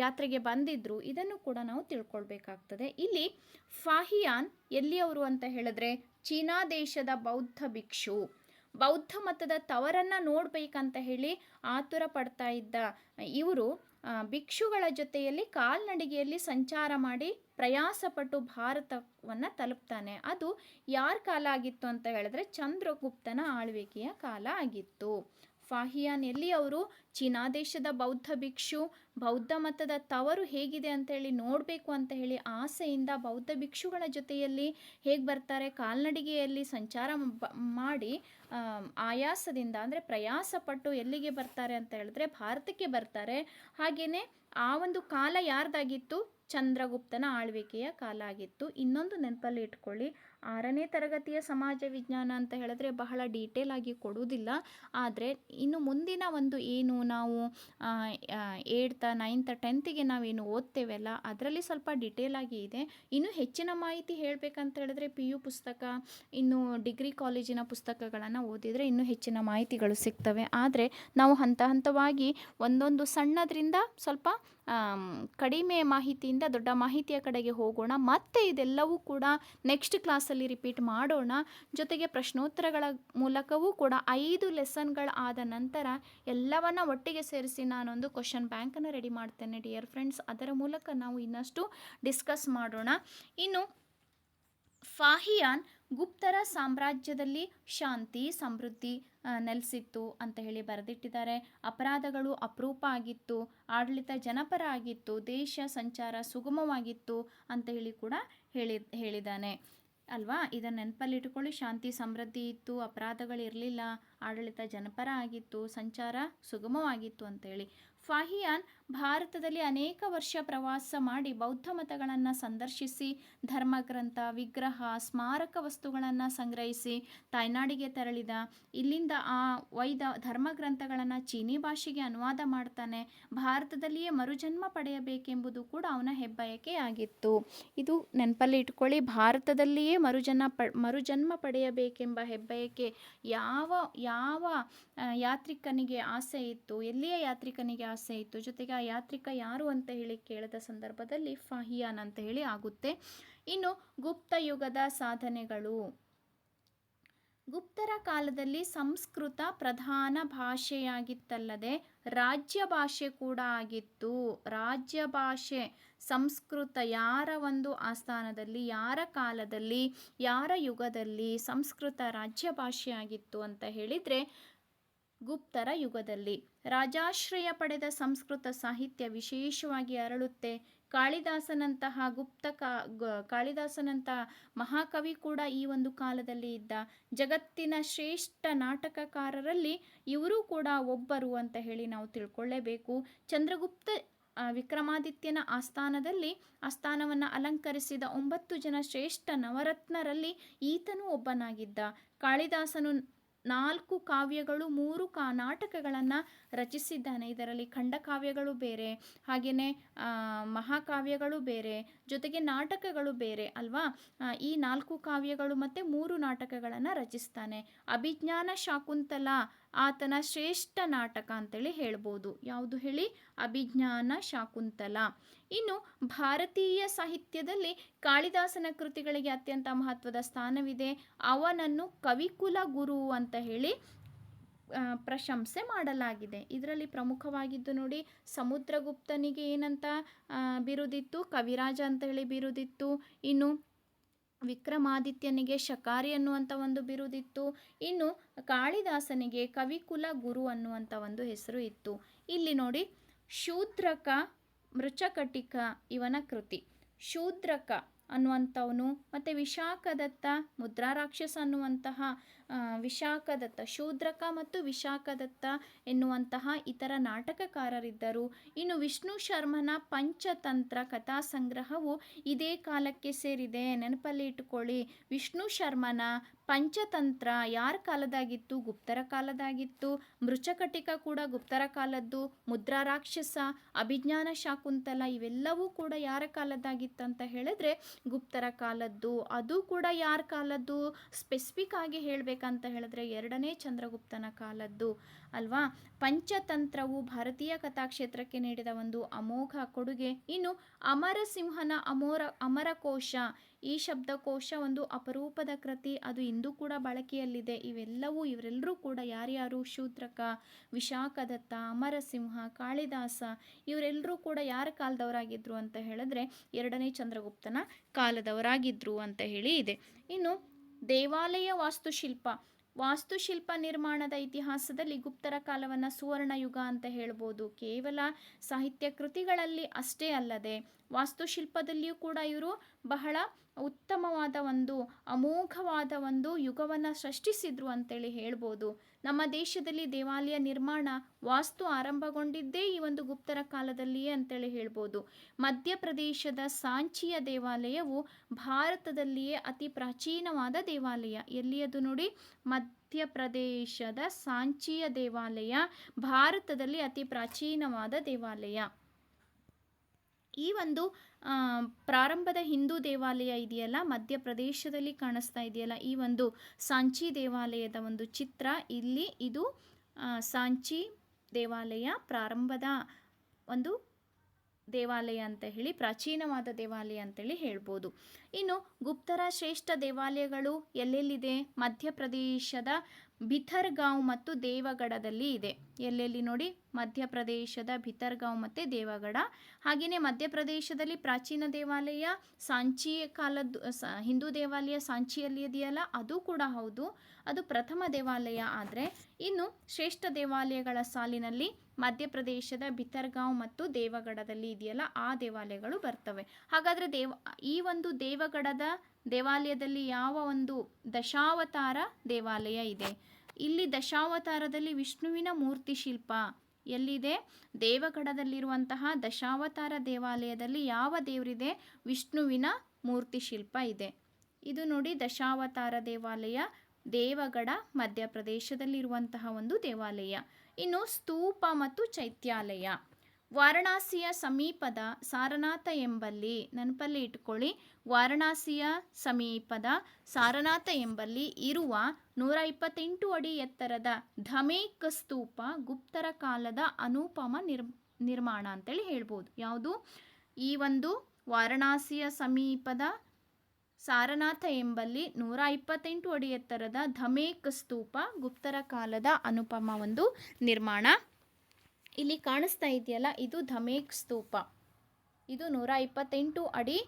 ಯಾತ್ರೆಗೆ ಬಂದಿದ್ದರು ಇದನ್ನು ಕೂಡ ನಾವು ತಿಳ್ಕೊಳ್ಬೇಕಾಗ್ತದೆ. ಇಲ್ಲಿ ಫಾಹಿಯಾನ್ ಎಲ್ಲಿಯವರು ಅಂತ ಹೇಳಿದ್ರೆ, ಚೀನಾ ದೇಶದ ಬೌದ್ಧ ಭಿಕ್ಷು. ಬೌದ್ಧ ಮತದ ತವರನ್ನು ನೋಡಬೇಕಂತ ಹೇಳಿ ಆತುರ ಪಡ್ತಾ ಇದ್ದ ಇವರು ಭಿಕ್ಷುಗಳ ಜೊತೆಯಲ್ಲಿ ಕಾಲ್ನಡಿಗೆಯಲ್ಲಿ ಸಂಚಾರ ಮಾಡಿ ಪ್ರಯಾಸಪಟ್ಟು ಭಾರತವನ್ನು ತಲುಪ್ತಾನೆ. ಅದು ಯಾರ ಕಾಲ ಆಗಿತ್ತು ಅಂತ ಹೇಳಿದ್ರೆ ಚಂದ್ರಗುಪ್ತನ ಆಳ್ವಿಕೆಯ ಕಾಲ ಆಗಿತ್ತು. ಫಾಹಿಯಾನ್ ಎಲ್ಲಿ ಅವರು ಚೀನಾ ದೇಶದ ಬೌದ್ಧ ಭಿಕ್ಷು, ಬೌದ್ಧ ಮತದ ತವರು ಹೇಗಿದೆ ಅಂತ ಹೇಳಿ ನೋಡಬೇಕು ಅಂತ ಹೇಳಿ ಆಸೆಯಿಂದ ಬೌದ್ಧ ಭಿಕ್ಷುಗಳ ಜೊತೆಯಲ್ಲಿ ಹೇಗೆ ಬರ್ತಾರೆ, ಕಾಲ್ನಡಿಗೆಯಲ್ಲಿ ಸಂಚಾರ ಮಾಡಿ ಆಯಾಸದಿಂದ ಅಂದರೆ ಪ್ರಯಾಸಪಟ್ಟು ಎಲ್ಲಿಗೆ ಬರ್ತಾರೆ ಅಂತ ಹೇಳಿದ್ರೆ ಭಾರತಕ್ಕೆ ಬರ್ತಾರೆ. ಹಾಗೆಯೇ ಆ ಒಂದು ಕಾಲ ಯಾರ್ದಾಗಿತ್ತು? ಚಂದ್ರಗುಪ್ತನ ಆಳ್ವಿಕೆಯ ಕಾಲ ಆಗಿತ್ತು. ಇನ್ನೊಂದು ನೆನಪಲ್ಲಿ ಇಟ್ಕೊಳ್ಳಿ. ಆರನೇ ತರಗತಿಯ ಸಮಾಜ ವಿಜ್ಞಾನ ಅಂತ ಹೇಳಿದ್ರೆ ಬಹಳ ಡೀಟೇಲ್ ಆಗಿ ಕೊಡುವುದಿಲ್ಲ. ಆದರೆ ಇನ್ನು ಮುಂದಿನ ಒಂದು ಏನು ನಾವು ಏಡ್ತ ನೈನ್ತ್ ಟೆಂತಿಗೆ ನಾವೇನು ಓದ್ತೇವಲ್ಲ, ಅದರಲ್ಲಿ ಸ್ವಲ್ಪ ಡೀಟೇಲ್ ಆಗಿ ಇದೆ. ಇನ್ನು ಹೆಚ್ಚಿನ ಮಾಹಿತಿ ಹೇಳಬೇಕಂತ ಹೇಳಿದ್ರೆ ಪಿ ಯು ಪುಸ್ತಕ, ಇನ್ನು ಡಿಗ್ರಿ ಕಾಲೇಜಿನ ಪುಸ್ತಕಗಳನ್ನು ಓದಿದರೆ ಇನ್ನೂ ಹೆಚ್ಚಿನ ಮಾಹಿತಿಗಳು ಸಿಗ್ತವೆ. ಆದರೆ ನಾವು ಹಂತ ಹಂತವಾಗಿ ಒಂದೊಂದು ಸಣ್ಣದರಿಂದ ಸ್ವಲ್ಪ ಕಡಿಮೆ ಮಾಹಿತಿಯಿಂದ ದೊಡ್ಡ ಮಾಹಿತಿಯ ಕಡೆಗೆ ಹೋಗೋಣ. ಮತ್ತೆ ಇದೆಲ್ಲವೂ ಕೂಡ ನೆಕ್ಸ್ಟ್ ಕ್ಲಾಸಲ್ಲಿ ರಿಪೀಟ್ ಮಾಡೋಣ. ಜೊತೆಗೆ ಪ್ರಶ್ನೋತ್ತರಗಳ ಮೂಲಕವೂ ಕೂಡ ಐದು ಲೆಸನ್ಗಳು ಆದ ನಂತರ ಎಲ್ಲವನ್ನ ಒಟ್ಟಿಗೆ ಸೇರಿಸಿ ನಾನೊಂದು ಕ್ವಶನ್ ಬ್ಯಾಂಕನ್ನು ರೆಡಿ ಮಾಡ್ತೇನೆ ಡಿಯರ್ ಫ್ರೆಂಡ್ಸ್ ಅದರ ಮೂಲಕ ನಾವು ಇನ್ನಷ್ಟು ಡಿಸ್ಕಸ್ ಮಾಡೋಣ. ಇನ್ನು, ಫಾಹಿಯಾನ್ ಗುಪ್ತರ ಸಾಮ್ರಾಜ್ಯದಲ್ಲಿ ಶಾಂತಿ, ಸಮೃದ್ಧಿ ನೆಲೆಸಿತ್ತು ಅಂತ ಹೇಳಿ ಬರೆದಿಟ್ಟಿದ್ದಾರೆ. ಅಪರಾಧಗಳು ಅಪರೂಪ ಆಗಿತ್ತು, ಆಡಳಿತ ಜನಪರ ಆಗಿತ್ತು, ದೇಶ ಸಂಚಾರ ಸುಗಮವಾಗಿತ್ತು ಅಂತ ಹೇಳಿ ಕೂಡ ಹೇಳಿ, ಹೇಳಿದ್ದಾನೆ. ಅಲ್ವಾ? ಇದನ್ನು ನೆನಪಲ್ಲಿಟ್ಟುಕೊಳ್ಳಿ, ಶಾಂತಿ, ಸಮೃದ್ಧಿ ಇತ್ತು ಅಪರಾಧಗಳಿರಲಿಲ್ಲ ಆಡಳಿತ ಜನಪರ ಆಗಿತ್ತು, ಸಂಚಾರ ಸುಗಮವಾಗಿತ್ತು ಅಂತೇಳಿ ಫಾಹಿಯಾನ್ ಭಾರತದಲ್ಲಿ ಅನೇಕ ವರ್ಷ ಪ್ರವಾಸ ಮಾಡಿ ಬೌದ್ಧ ಮತಗಳನ್ನು ಸಂದರ್ಶಿಸಿ, ಧರ್ಮಗ್ರಂಥ, ವಿಗ್ರಹ, ಸ್ಮಾರಕ ವಸ್ತುಗಳನ್ನು ಸಂಗ್ರಹಿಸಿ ತಾಯ್ನಾಡಿಗೆ ತೆರಳಿದ. ಇಲ್ಲಿಂದ ಆ ವೈದ ಧರ್ಮಗ್ರಂಥಗಳನ್ನು ಚೀನಿ ಭಾಷೆಗೆ ಅನುವಾದ ಮಾಡ್ತಾನೆ. ಭಾರತದಲ್ಲಿಯೇ ಮರುಜನ್ಮ ಪಡೆಯಬೇಕೆಂಬುದು ಕೂಡ ಅವನ ಹೆಬ್ಬಯಕೆಯಾಗಿತ್ತು ಇದು ನೆನಪಲ್ಲಿ ಇಟ್ಕೊಳ್ಳಿ, ಭಾರತದಲ್ಲಿಯೇ ಮರುಜನ ಪ, ಮರುಜನ್ಮ ಪಡೆಯಬೇಕೆಂಬ ಹೆಬ್ಬಯಕೆ ಯಾವ ಯಾವ ಯಾತ್ರಿಕನಿಗೆ ಆಸೆ ಇತ್ತು, ಎಲ್ಲಿಯ ಯಾತ್ರಿಕನಿಗೆ ಆಸೆ ಇತ್ತು? ಜೊತೆಗೆ ಯಾತ್ರಿಕ ಯಾರು ಅಂತ ಹೇಳಿ ಕೇಳಿದ ಸಂದರ್ಭದಲ್ಲಿ ಫಹಿಯಾನ್ ಅಂತ ಹೇಳಿ ಆಗುತ್ತೆ. ಇನ್ನು ಗುಪ್ತ ಯುಗದ ಸಾಧನೆಗಳು. ಗುಪ್ತರ ಕಾಲದಲ್ಲಿ ಸಂಸ್ಕೃತ ಪ್ರಧಾನ ಭಾಷೆಯಾಗಿತ್ತಲ್ಲದೆ ರಾಜ್ಯ ಭಾಷೆ ಕೂಡ ಆಗಿತ್ತು. ರಾಜ್ಯ ಭಾಷೆ, ಸಂಸ್ಕೃತ ಯಾರ ಒಂದು ಆಸ್ಥಾನದಲ್ಲಿ, ಯಾರ ಕಾಲದಲ್ಲಿ, ಯಾರ ಯುಗದಲ್ಲಿ ಸಂಸ್ಕೃತ ರಾಜ್ಯ ಭಾಷೆಯಾಗಿತ್ತು ಅಂತ ಹೇಳಿದರೆ ಗುಪ್ತರ ಯುಗದಲ್ಲಿ. ರಾಜಾಶ್ರಯ ಪಡೆದ ಸಂಸ್ಕೃತ ಸಾಹಿತ್ಯ ವಿಶೇಷವಾಗಿ ಅರಳುತ್ತೆ. ಕಾಳಿದಾಸನಂತಹ ಗುಪ್ತ ಕಾಳಿದಾಸನಂತಹ ಮಹಾಕವಿ ಕೂಡ ಈ ಒಂದು ಕಾಲದಲ್ಲಿ ಇದ್ದ. ಜಗತ್ತಿನ ಶ್ರೇಷ್ಠ ನಾಟಕಕಾರರಲ್ಲಿ ಇವರು ಕೂಡ ಒಬ್ಬರು ಅಂತ ಹೇಳಿ ನಾವು ತಿಳ್ಕೊಳ್ಳೇಬೇಕು. ಚಂದ್ರಗುಪ್ತ ವಿಕ್ರಮಾದಿತ್ಯನ ಆಸ್ಥಾನದಲ್ಲಿ ಆಸ್ಥಾನವನ್ನು ಅಲಂಕರಿಸಿದ ಒಂಬತ್ತು ಜನ ಶ್ರೇಷ್ಠ ನವರತ್ನರಲ್ಲಿ ಈತನೂ ಒಬ್ಬನಾಗಿದ್ದ. ಕಾಳಿದಾಸನು ನಾಲ್ಕು ಕಾವ್ಯಗಳು, ಮೂರು ಕಾ, ನಾಟಕಗಳನ್ನು ರಚಿಸಿದ್ದಾನೆ. ಇದರಲ್ಲಿ ಖಂಡಕಾವ್ಯಗಳು ಬೇರೆ ಹಾಗೆಯೇ ಮಹಾಕಾವ್ಯಗಳು ಬೇರೆ, ಜೊತೆಗೆ ನಾಟಕಗಳು ಬೇರೆ ಅಲ್ವಾ? ಈ ನಾಲ್ಕು ಕಾವ್ಯಗಳು ಮತ್ತು ಮೂರು ನಾಟಕಗಳನ್ನು ರಚಿಸ್ತಾನೆ. ಅಭಿಜ್ಞಾನ ಶಾಕುಂತಲ ಆತನ ಶ್ರೇಷ್ಠ ನಾಟಕ ಅಂತೇಳಿ ಹೇಳ್ಬೋದು. ಯಾವುದು ಹೇಳಿ? ಅಭಿಜ್ಞಾನ ಶಾಕುಂತಲ. ಇನ್ನು ಭಾರತೀಯ ಸಾಹಿತ್ಯದಲ್ಲಿ ಕಾಳಿದಾಸನ ಕೃತಿಗಳಿಗೆ ಅತ್ಯಂತ ಮಹತ್ವದ ಸ್ಥಾನವಿದೆ. ಅವನನ್ನು ಕವಿಕುಲ ಗುರು ಅಂತ ಹೇಳಿ ಪ್ರಶಂಸೆ ಮಾಡಲಾಗಿದೆ. ಇದರಲ್ಲಿ ಪ್ರಮುಖವಾಗಿದ್ದು ನೋಡಿ, ಸಮುದ್ರಗುಪ್ತನಿಗೆ ಏನಂತ ಬಿರುದಿತ್ತು, ಕವಿರಾಜ ಅಂತ ಹೇಳಿ ಬಿರುದಿತ್ತು. ಇನ್ನು ವಿಕ್ರಮಾದಿತ್ಯನಿಗೆ ಶಕಾರಿ ಅನ್ನುವಂಥ ಒಂದು ಬಿರುದಿತ್ತು. ಇನ್ನು ಕಾಳಿದಾಸನಿಗೆ ಕವಿಕುಲ ಗುರು ಅನ್ನುವಂಥ ಒಂದು ಹೆಸರು ಇತ್ತು. ಇಲ್ಲಿ ನೋಡಿ, ಶೂದ್ರಕ, ಮೃಚಕಟಿಕ ಇವನ ಕೃತಿ. ಶೂದ್ರಕ ಅನ್ನುವಂಥವನು ಮತ್ತು ವಿಶಾಖದತ್ತ ಮುದ್ರಾರಾಕ್ಷಸ ಅನ್ನುವಂತಹ ವಿಶಾಖದತ್ತ, ಶೂದ್ರಕ ಮತ್ತು ವಿಶಾಖದತ್ತ ಎನ್ನುವಂತಹ ಇತರ ನಾಟಕಕಾರರಿದ್ದರು. ಇನ್ನು ವಿಷ್ಣು ಶರ್ಮನ ಪಂಚತಂತ್ರ ಕಥಾ ಸಂಗ್ರಹವು ಇದೇ ಕಾಲಕ್ಕೆ ಸೇರಿದೆ. ನೆನಪಲ್ಲಿ ಇಟ್ಟುಕೊಳ್ಳಿ, ವಿಷ್ಣು ಶರ್ಮನ ಪಂಚತಂತ್ರ ಯಾರ ಕಾಲದಾಗಿತ್ತು? ಗುಪ್ತರ ಕಾಲದಾಗಿತ್ತು. ಮೃಚಕಟಿಕ ಕೂಡ ಗುಪ್ತರ ಕಾಲದ್ದು. ಮುದ್ರಾ ರಾಕ್ಷಸ, ಅಭಿಜ್ಞಾನ ಶಾಕುಂತಲ ಇವೆಲ್ಲವೂ ಕೂಡ ಯಾರ ಅಂತ ಹೇಳಿದ್ರೆ ಗುಪ್ತರ ಕಾಲದ್ದು. ಅದು ಕೂಡ ಯಾರ ಕಾಲದ್ದು? ಸ್ಪೆಸಿಫಿಕ್ ಆಗಿ ಹೇಳಬೇಕಂತ ಹೇಳಿದ್ರೆ ಎರಡನೇ ಚಂದ್ರಗುಪ್ತನ ಕಾಲದ್ದು, ಅಲ್ವಾ? ಪಂಚತಂತ್ರವು ಭಾರತೀಯ ಕಥಾಕ್ಷೇತ್ರಕ್ಕೆ ನೀಡಿದ ಒಂದು ಅಮೋಘ ಕೊಡುಗೆ. ಇನ್ನು ಅಮರಸಿಂಹನ ಅಮೋರ, ಅಮರಕೋಶ, ಈ ಶಬ್ದಕೋಶ ಒಂದು ಅಪರೂಪದ ಕೃತಿ. ಅದು ಇಂದು ಕೂಡ ಬಳಕೆಯಲ್ಲಿದೆ. ಇವೆಲ್ಲವೂ ಇವರೆಲ್ಲರೂ ಕೂಡ ಯಾರ್ಯಾರು? ಶೂದ್ರಕ, ವಿಶಾಖದತ್ತ, ಅಮರಸಿಂಹ, ಕಾಳಿದಾಸ, ಇವರೆಲ್ಲರೂ ಕೂಡ ಯಾರ ಕಾಲದವರಾಗಿದ್ರು ಅಂತ ಹೇಳಿದ್ರೆ ಎರಡನೇ ಚಂದ್ರಗುಪ್ತನ ಕಾಲದವರಾಗಿದ್ರು ಅಂತ ಹೇಳಿ ಇದೆ. ಇನ್ನು ದೇವಾಲಯ ವಾಸ್ತುಶಿಲ್ಪ. ವಾಸ್ತುಶಿಲ್ಪ ನಿರ್ಮಾಣದ ಇತಿಹಾಸದಲ್ಲಿ ಗುಪ್ತರ ಕಾಲವನ್ನು ಸುವರ್ಣ ಯುಗ ಅಂತ ಹೇಳ್ಬೋದು. ಕೇವಲ ಸಾಹಿತ್ಯ ಕೃತಿಗಳಲ್ಲಿ ಅಷ್ಟೇ ಅಲ್ಲದೆ ವಾಸ್ತುಶಿಲ್ಪದಲ್ಲಿಯೂ ಕೂಡ ಇವರು ಬಹಳ ಉತ್ತಮವಾದ ಒಂದು ಅಮೋಘವಾದ ಒಂದು ಯುಗವನ್ನು ಸೃಷ್ಟಿಸಿದ್ರು ಅಂತೇಳಿ ಹೇಳ್ಬೋದು. ನಮ್ಮ ದೇಶದಲ್ಲಿ ದೇವಾಲಯ ನಿರ್ಮಾಣ ವಾಸ್ತು ಆರಂಭಗೊಂಡಿದ್ದೇ ಈ ಒಂದು ಗುಪ್ತರ ಕಾಲದಲ್ಲಿಯೇ ಅಂತೇಳಿ ಹೇಳ್ಬೋದು. ಮಧ್ಯಪ್ರದೇಶದ ಸಾಂಚಿಯ ದೇವಾಲಯವು ಭಾರತದಲ್ಲಿಯೇ ಅತಿ ಪ್ರಾಚೀನವಾದ ದೇವಾಲಯ. ಎಲ್ಲಿಯದು ನೋಡಿ? ಮಧ್ಯಪ್ರದೇಶದ ಸಾಂಚಿಯ ದೇವಾಲಯ ಭಾರತದಲ್ಲಿ ಅತಿ ಪ್ರಾಚೀನವಾದ ದೇವಾಲಯ. ಈ ಒಂದು ಪ್ರಾರಂಭದ ಹಿಂದೂ ದೇವಾಲಯ ಇದೆಯಲ್ಲ, ಮಧ್ಯಪ್ರದೇಶದಲ್ಲಿ ಕಾಣಿಸ್ತಾ ಇದೆಯಲ್ಲ, ಈ ಒಂದು ಸಾಂಚಿ ದೇವಾಲಯದ ಒಂದು ಚಿತ್ರ, ಇಲ್ಲಿ ಇದು ಸಾಂಚಿ ದೇವಾಲಯ ಪ್ರಾರಂಭದ ಒಂದು ದೇವಾಲಯ ಅಂತ ಹೇಳಿ, ಪ್ರಾಚೀನವಾದ ದೇವಾಲಯ ಅಂತೇಳಿ ಹೇಳ್ಬೋದು. ಇನ್ನು ಗುಪ್ತರ ಶ್ರೇಷ್ಠ ದೇವಾಲಯಗಳು ಎಲ್ಲೆಲ್ಲಿದೆ? ಮಧ್ಯಪ್ರದೇಶದ ಭಿಥರ್ಗಾಂವ್ ಮತ್ತು ದೇವಗಢದಲ್ಲಿ ಇದೆ. ಎಲ್ಲೆಲ್ಲಿ ನೋಡಿ? ಮಧ್ಯಪ್ರದೇಶದ ಭಿತರ್ಗಾಂವ್ ಮತ್ತು ದೇವಗಡ. ಹಾಗೆಯೇ ಮಧ್ಯಪ್ರದೇಶದಲ್ಲಿ ಪ್ರಾಚೀನ ದೇವಾಲಯ, ಸಾಂಚಿ ಕಾಲದ್ದು ಹಿಂದೂ ದೇವಾಲಯ ಸಾಂಚಿಯಲ್ಲಿ ಇದೆಯಲ್ಲ? ಅದು ಕೂಡ ಹೌದು. ಅದು ಪ್ರಥಮ ದೇವಾಲಯ ಆದರೆ ಇನ್ನು ಶ್ರೇಷ್ಠ ದೇವಾಲಯಗಳ ಸಾಲಿನಲ್ಲಿ ಮಧ್ಯಪ್ರದೇಶದ ಭಿತರ್ಗಾಂವ್ ಮತ್ತು ದೇವಗಡದಲ್ಲಿ ಇದೆಯಲ್ಲ? ಆ ದೇವಾಲಯಗಳು ಬರ್ತವೆ. ಹಾಗಾದರೆ ದೇವ, ಈ ಒಂದು ದೇವಗಢದ ದೇವಾಲಯದಲ್ಲಿ ಯಾವ ಒಂದು ದಶಾವತಾರ ದೇವಾಲಯ ಇದೆ? ಇಲ್ಲಿ ದಶಾವತಾರದಲ್ಲಿ ವಿಷ್ಣುವಿನ ಮೂರ್ತಿ ಶಿಲ್ಪ ಎಲ್ಲಿದೆ? ದೇವಗಢದಲ್ಲಿರುವಂತಹ ದಶಾವತಾರ ದೇವಾಲಯದಲ್ಲಿ ಯಾವ ದೇವರಿದೆ? ವಿಷ್ಣುವಿನ ಮೂರ್ತಿ ಶಿಲ್ಪ ಇದೆ. ಇದು ನೋಡಿ ದಶಾವತಾರ ದೇವಾಲಯ, ದೇವಗಢ, ಮಧ್ಯಪ್ರದೇಶದಲ್ಲಿರುವಂತಹ ಒಂದು ದೇವಾಲಯ. ಇನ್ನು ಸ್ತೂಪ ಮತ್ತು ಚೈತ್ಯಾಲಯ. ವಾರಣಾಸಿಯ ಸಮೀಪದ ಸಾರನಾಥ ಎಂಬಲ್ಲಿ, ನೆನಪಲ್ಲಿ ಇಟ್ಕೊಳ್ಳಿ. ವಾರಣಾಸಿಯ ಸಮೀಪದ ಸಾರನಾಥ ಎಂಬಲ್ಲಿ ಇರುವ ನೂರ ಇಪ್ಪತ್ತೆಂಟು ಅಡಿ ಎತ್ತರದ ಧಮೇಕ ಸ್ತೂಪ ಗುಪ್ತರ ಕಾಲದ ಅನುಪಮ ನಿರ್, ನಿರ್ಮಾಣ ಅಂತೇಳಿ ಹೇಳ್ಬೋದು. ಯಾವುದು? ಈ ಒಂದು ವಾರಣಾಸಿಯ ಸಮೀಪದ ಸಾರನಾಥ ಎಂಬಲ್ಲಿ ನೂರ ಇಪ್ಪತ್ತೆಂಟು ಅಡಿ ಎತ್ತರದ ಧಮೇಕ ಸ್ತೂಪ ಗುಪ್ತರ ಕಾಲದ ಅನುಪಮ ಒಂದು ನಿರ್ಮಾಣ. ಇಲ್ಲಿ ಕಾಣಿಸ್ತಾ ಇದೆಯಲ್ಲ, ಇದು ಧಮೇಕ್ ಸ್ತೂಪ. ಇದು ನೂರ ಇಪ್ಪತ್ತೆಂಟು ಅಡಿ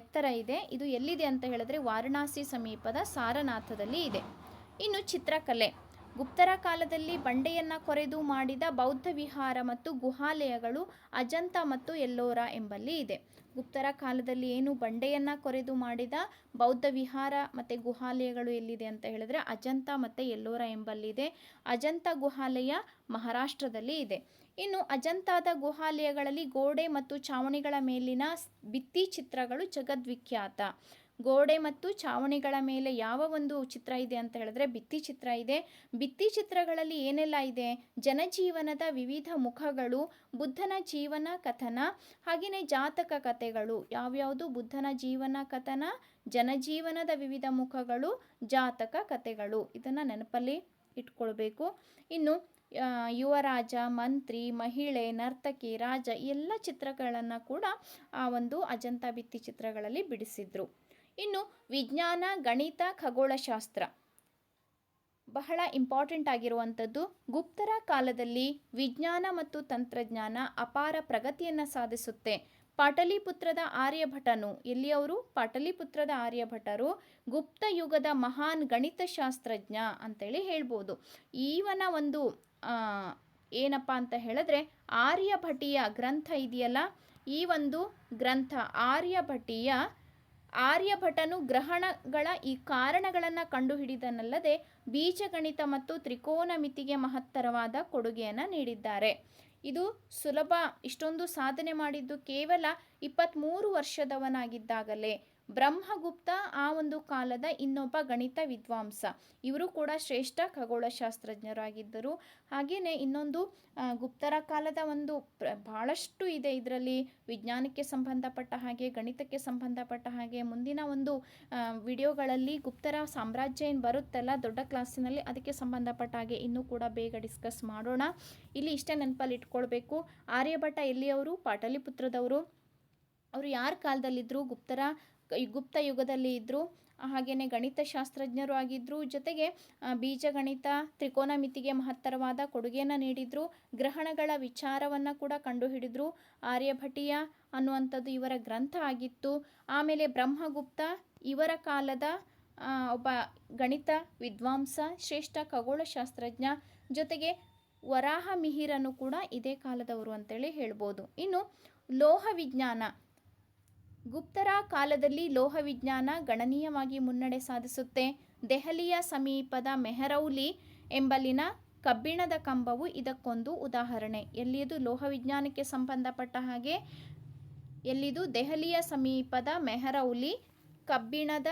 ಎತ್ತರ ಇದೆ. ಇದು ಎಲ್ಲಿದೆ ಅಂತ ಹೇಳಿದ್ರೆ ವಾರಣಾಸಿ ಸಮೀಪದ ಸಾರನಾಥದಲ್ಲಿ ಇದೆ. ಇನ್ನು ಚಿತ್ರಕಲೆ. ಗುಪ್ತರ ಕಾಲದಲ್ಲಿ ಬಂಡೆಯನ್ನು ಕೊರೆದು ಮಾಡಿದ ಬೌದ್ಧ ವಿಹಾರ ಮತ್ತು ಗುಹಾಲಯಗಳು ಅಜಂತ ಮತ್ತು ಎಲ್ಲೋರ ಎಂಬಲ್ಲಿ ಇದೆ. ಗುಪ್ತರ ಕಾಲದಲ್ಲಿ ಏನು ಬಂಡೆಯನ್ನು ಕೊರೆದು ಮಾಡಿದ ಬೌದ್ಧ ವಿಹಾರ ಮತ್ತು ಗುಹಾಲಯಗಳು ಎಲ್ಲಿದೆ ಅಂತ ಹೇಳಿದ್ರೆ ಅಜಂತ ಮತ್ತು ಎಲ್ಲೋರ ಎಂಬಲ್ಲಿದೆ. ಅಜಂತ ಗುಹಾಲಯ ಮಹಾರಾಷ್ಟ್ರದಲ್ಲಿ ಇದೆ. ಇನ್ನು ಅಜಂತಾದ ಗುಹಾಲಯಗಳಲ್ಲಿ ಗೋಡೆ ಮತ್ತು ಛಾವಣಿಗಳ ಮೇಲಿನ ಭಿತ್ತಿ ಚಿತ್ರಗಳು ಜಗದ್ವಿಖ್ಯಾತ. ಗೋಡೆ ಮತ್ತು ಛಾವಣಿಗಳ ಮೇಲೆ ಯಾವ ಒಂದು ಚಿತ್ರ ಇದೆ ಅಂತ ಹೇಳಿದ್ರೆ ಭಿತ್ತಿ ಚಿತ್ರ ಇದೆ. ಭಿತ್ತಿ ಚಿತ್ರಗಳಲ್ಲಿ ಏನೆಲ್ಲ ಇದೆ? ಜನಜೀವನದ ವಿವಿಧ ಮುಖಗಳು, ಬುದ್ಧನ ಜೀವನ ಕಥನ, ಹಾಗೆಯೇ ಜಾತಕ ಕಥೆಗಳು. ಯಾವ್ಯಾವುದು? ಬುದ್ಧನ ಜೀವನ ಕಥನ, ಜನಜೀವನದ ವಿವಿಧ ಮುಖಗಳು, ಜಾತಕ ಕಥೆಗಳು. ಇದನ್ನು ನೆನಪಲ್ಲಿ ಇಟ್ಕೊಳ್ಬೇಕು. ಇನ್ನು ಯುವರಾಜ, ಮಂತ್ರಿ, ಮಹಿಳೆ, ನರ್ತಕಿ, ರಾಜ ಎಲ್ಲ ಚಿತ್ರಗಳನ್ನು ಕೂಡ ಆ ಒಂದು ಅಜಂತ ಭಿತ್ತಿ ಚಿತ್ರಗಳಲ್ಲಿ ಬಿಡಿಸಿದ್ರು. ಇನ್ನು ವಿಜ್ಞಾನ, ಗಣಿತ, ಖಗೋಳಶಾಸ್ತ್ರ ಬಹಳ ಇಂಪಾರ್ಟೆಂಟ್ ಆಗಿರುವಂಥದ್ದು. ಗುಪ್ತರ ಕಾಲದಲ್ಲಿ ವಿಜ್ಞಾನ ಮತ್ತು ತಂತ್ರಜ್ಞಾನ ಅಪಾರ ಪ್ರಗತಿಯನ್ನು ಸಾಧಿಸುತ್ತೆ. ಪಾಟಲಿಪುತ್ರದ ಆರ್ಯಭಟನು, ಎಲ್ಲಿಯವರು? ಪಾಟಲಿಪುತ್ರದ ಆರ್ಯಭಟರು ಗುಪ್ತ ಯುಗದ ಮಹಾನ್ ಗಣಿತಶಾಸ್ತ್ರಜ್ಞ ಅಂತೇಳಿ ಹೇಳ್ಬೋದು. ಈವನ ಒಂದು ಏನಪ್ಪ ಅಂತ ಹೇಳಿದ್ರೆ ಆರ್ಯಭಟಿಯ ಗ್ರಂಥ ಇದೆಯಲ್ಲ? ಈ ಒಂದು ಗ್ರಂಥ ಆರ್ಯಭಟಿಯ ಆರ್ಯಭಟನು ಗ್ರಹಣಗಳ ಈ ಕಾರಣಗಳನ್ನು ಕಂಡುಹಿಡಿದನಲ್ಲದೆ ಬೀಜಗಣಿತ ಮತ್ತು ತ್ರಿಕೋನಮಿತಿಗೆ ಮಹತ್ತರವಾದ ಕೊಡುಗೆಯನ್ನು ನೀಡಿದ್ದಾರೆ. ಇದು ಸುಲಭ ಇಷ್ಟೊಂದು ಸಾಧನೆ ಮಾಡಿದ್ದು ಕೇವಲ ಇಪ್ಪತ್ತ್ಮೂರು ವರ್ಷದವನಾಗಿದ್ದಾಗಲೇ. ಬ್ರಹ್ಮಗುಪ್ತ ಆ ಒಂದು ಕಾಲದ ಇನ್ನೊಬ್ಬ ಗಣಿತ ವಿದ್ವಾಂಸ. ಇವರು ಕೂಡ ಶ್ರೇಷ್ಠ ಖಗೋಳಶಾಸ್ತ್ರಜ್ಞರಾಗಿದ್ದರು. ಹಾಗೆಯೇ ಇನ್ನೊಂದು ಗುಪ್ತರ ಕಾಲದ ಒಂದು ಪ್ರ ಭಾಳಷ್ಟು ಇದೆ ಇದರಲ್ಲಿ. ವಿಜ್ಞಾನಕ್ಕೆ ಸಂಬಂಧಪಟ್ಟ ಹಾಗೆ, ಗಣಿತಕ್ಕೆ ಸಂಬಂಧಪಟ್ಟ ಹಾಗೆ. ಮುಂದಿನ ಒಂದು ವಿಡಿಯೋಗಳಲ್ಲಿ ಗುಪ್ತರ ಸಾಮ್ರಾಜ್ಯ ಏನು ಬರುತ್ತಲ್ಲ ದೊಡ್ಡ ಕ್ಲಾಸಿನಲ್ಲಿ ಅದಕ್ಕೆ ಸಂಬಂಧಪಟ್ಟ ಹಾಗೆ ಇನ್ನೂ ಕೂಡ ಬೇಗ ಡಿಸ್ಕಸ್ ಮಾಡೋಣ. ಇಲ್ಲಿ ಇಷ್ಟೇ ನೆನಪಲ್ಲಿ ಇಟ್ಕೊಳ್ಬೇಕು ಆರ್ಯಭಟ ಎಲ್ಲಿಯವರು, ಪಾಟಲಿಪುತ್ರದವರು, ಅವರು ಯಾರ ಕಾಲದಲ್ಲಿದ್ದರು ಗುಪ್ತರ ಗುಪ್ತ ಯುಗದಲ್ಲಿ ಇದ್ದರು ಹಾಗೆಯೇ ಗಣಿತಶಾಸ್ತ್ರಜ್ಞರು ಆಗಿದ್ದರು ಜೊತೆಗೆ ಬೀಜಗಣಿತ ತ್ರಿಕೋನಮಿತಿಗೆ ಮಹತ್ತರವಾದ ಕೊಡುಗೆಯನ್ನು ನೀಡಿದರು, ಗ್ರಹಣಗಳ ವಿಚಾರವನ್ನು ಕೂಡ ಕಂಡುಹಿಡಿದರು. ಆರ್ಯಭಟೀಯ ಅನ್ನುವಂಥದ್ದು ಇವರ ಗ್ರಂಥ ಆಗಿತ್ತು. ಆಮೇಲೆ ಬ್ರಹ್ಮಗುಪ್ತ, ಇವರ ಕಾಲದ ಒಬ್ಬ ಗಣಿತ ವಿದ್ವಾಂಸ, ಶ್ರೇಷ್ಠ ಖಗೋಳಶಾಸ್ತ್ರಜ್ಞ, ಜೊತೆಗೆ ವರಾಹ ಮಿಹಿರನು ಕೂಡ ಇದೇ ಕಾಲದವರು ಅಂತೇಳಿ ಹೇಳ್ಬೋದು. ಇನ್ನು ಲೋಹ ವಿಜ್ಞಾನ ಗುಪ್ತರ ಕಾಲದಲ್ಲಿ ಲೋಹ ವಿಜ್ಞಾನ ಗಣನೀಯವಾಗಿ ಮುನ್ನಡೆ ಸಾಧಿಸುತ್ತೆ. ದೆಹಲಿಯ ಸಮೀಪದ ಮೆಹರೌಲಿ ಎಂಬಲ್ಲಿನ ಕಬ್ಬಿಣದ ಕಂಬವು ಇದಕ್ಕೊಂದು ಉದಾಹರಣೆ. ಎಲ್ಲಿಯದು ಲೋಹ ವಿಜ್ಞಾನಕ್ಕೆ ಸಂಬಂಧಪಟ್ಟ ಹಾಗೆ, ಎಲ್ಲಿದು ದೆಹಲಿಯ ಸಮೀಪದ ಮೆಹರೌಲಿ ಕಬ್ಬಿಣದ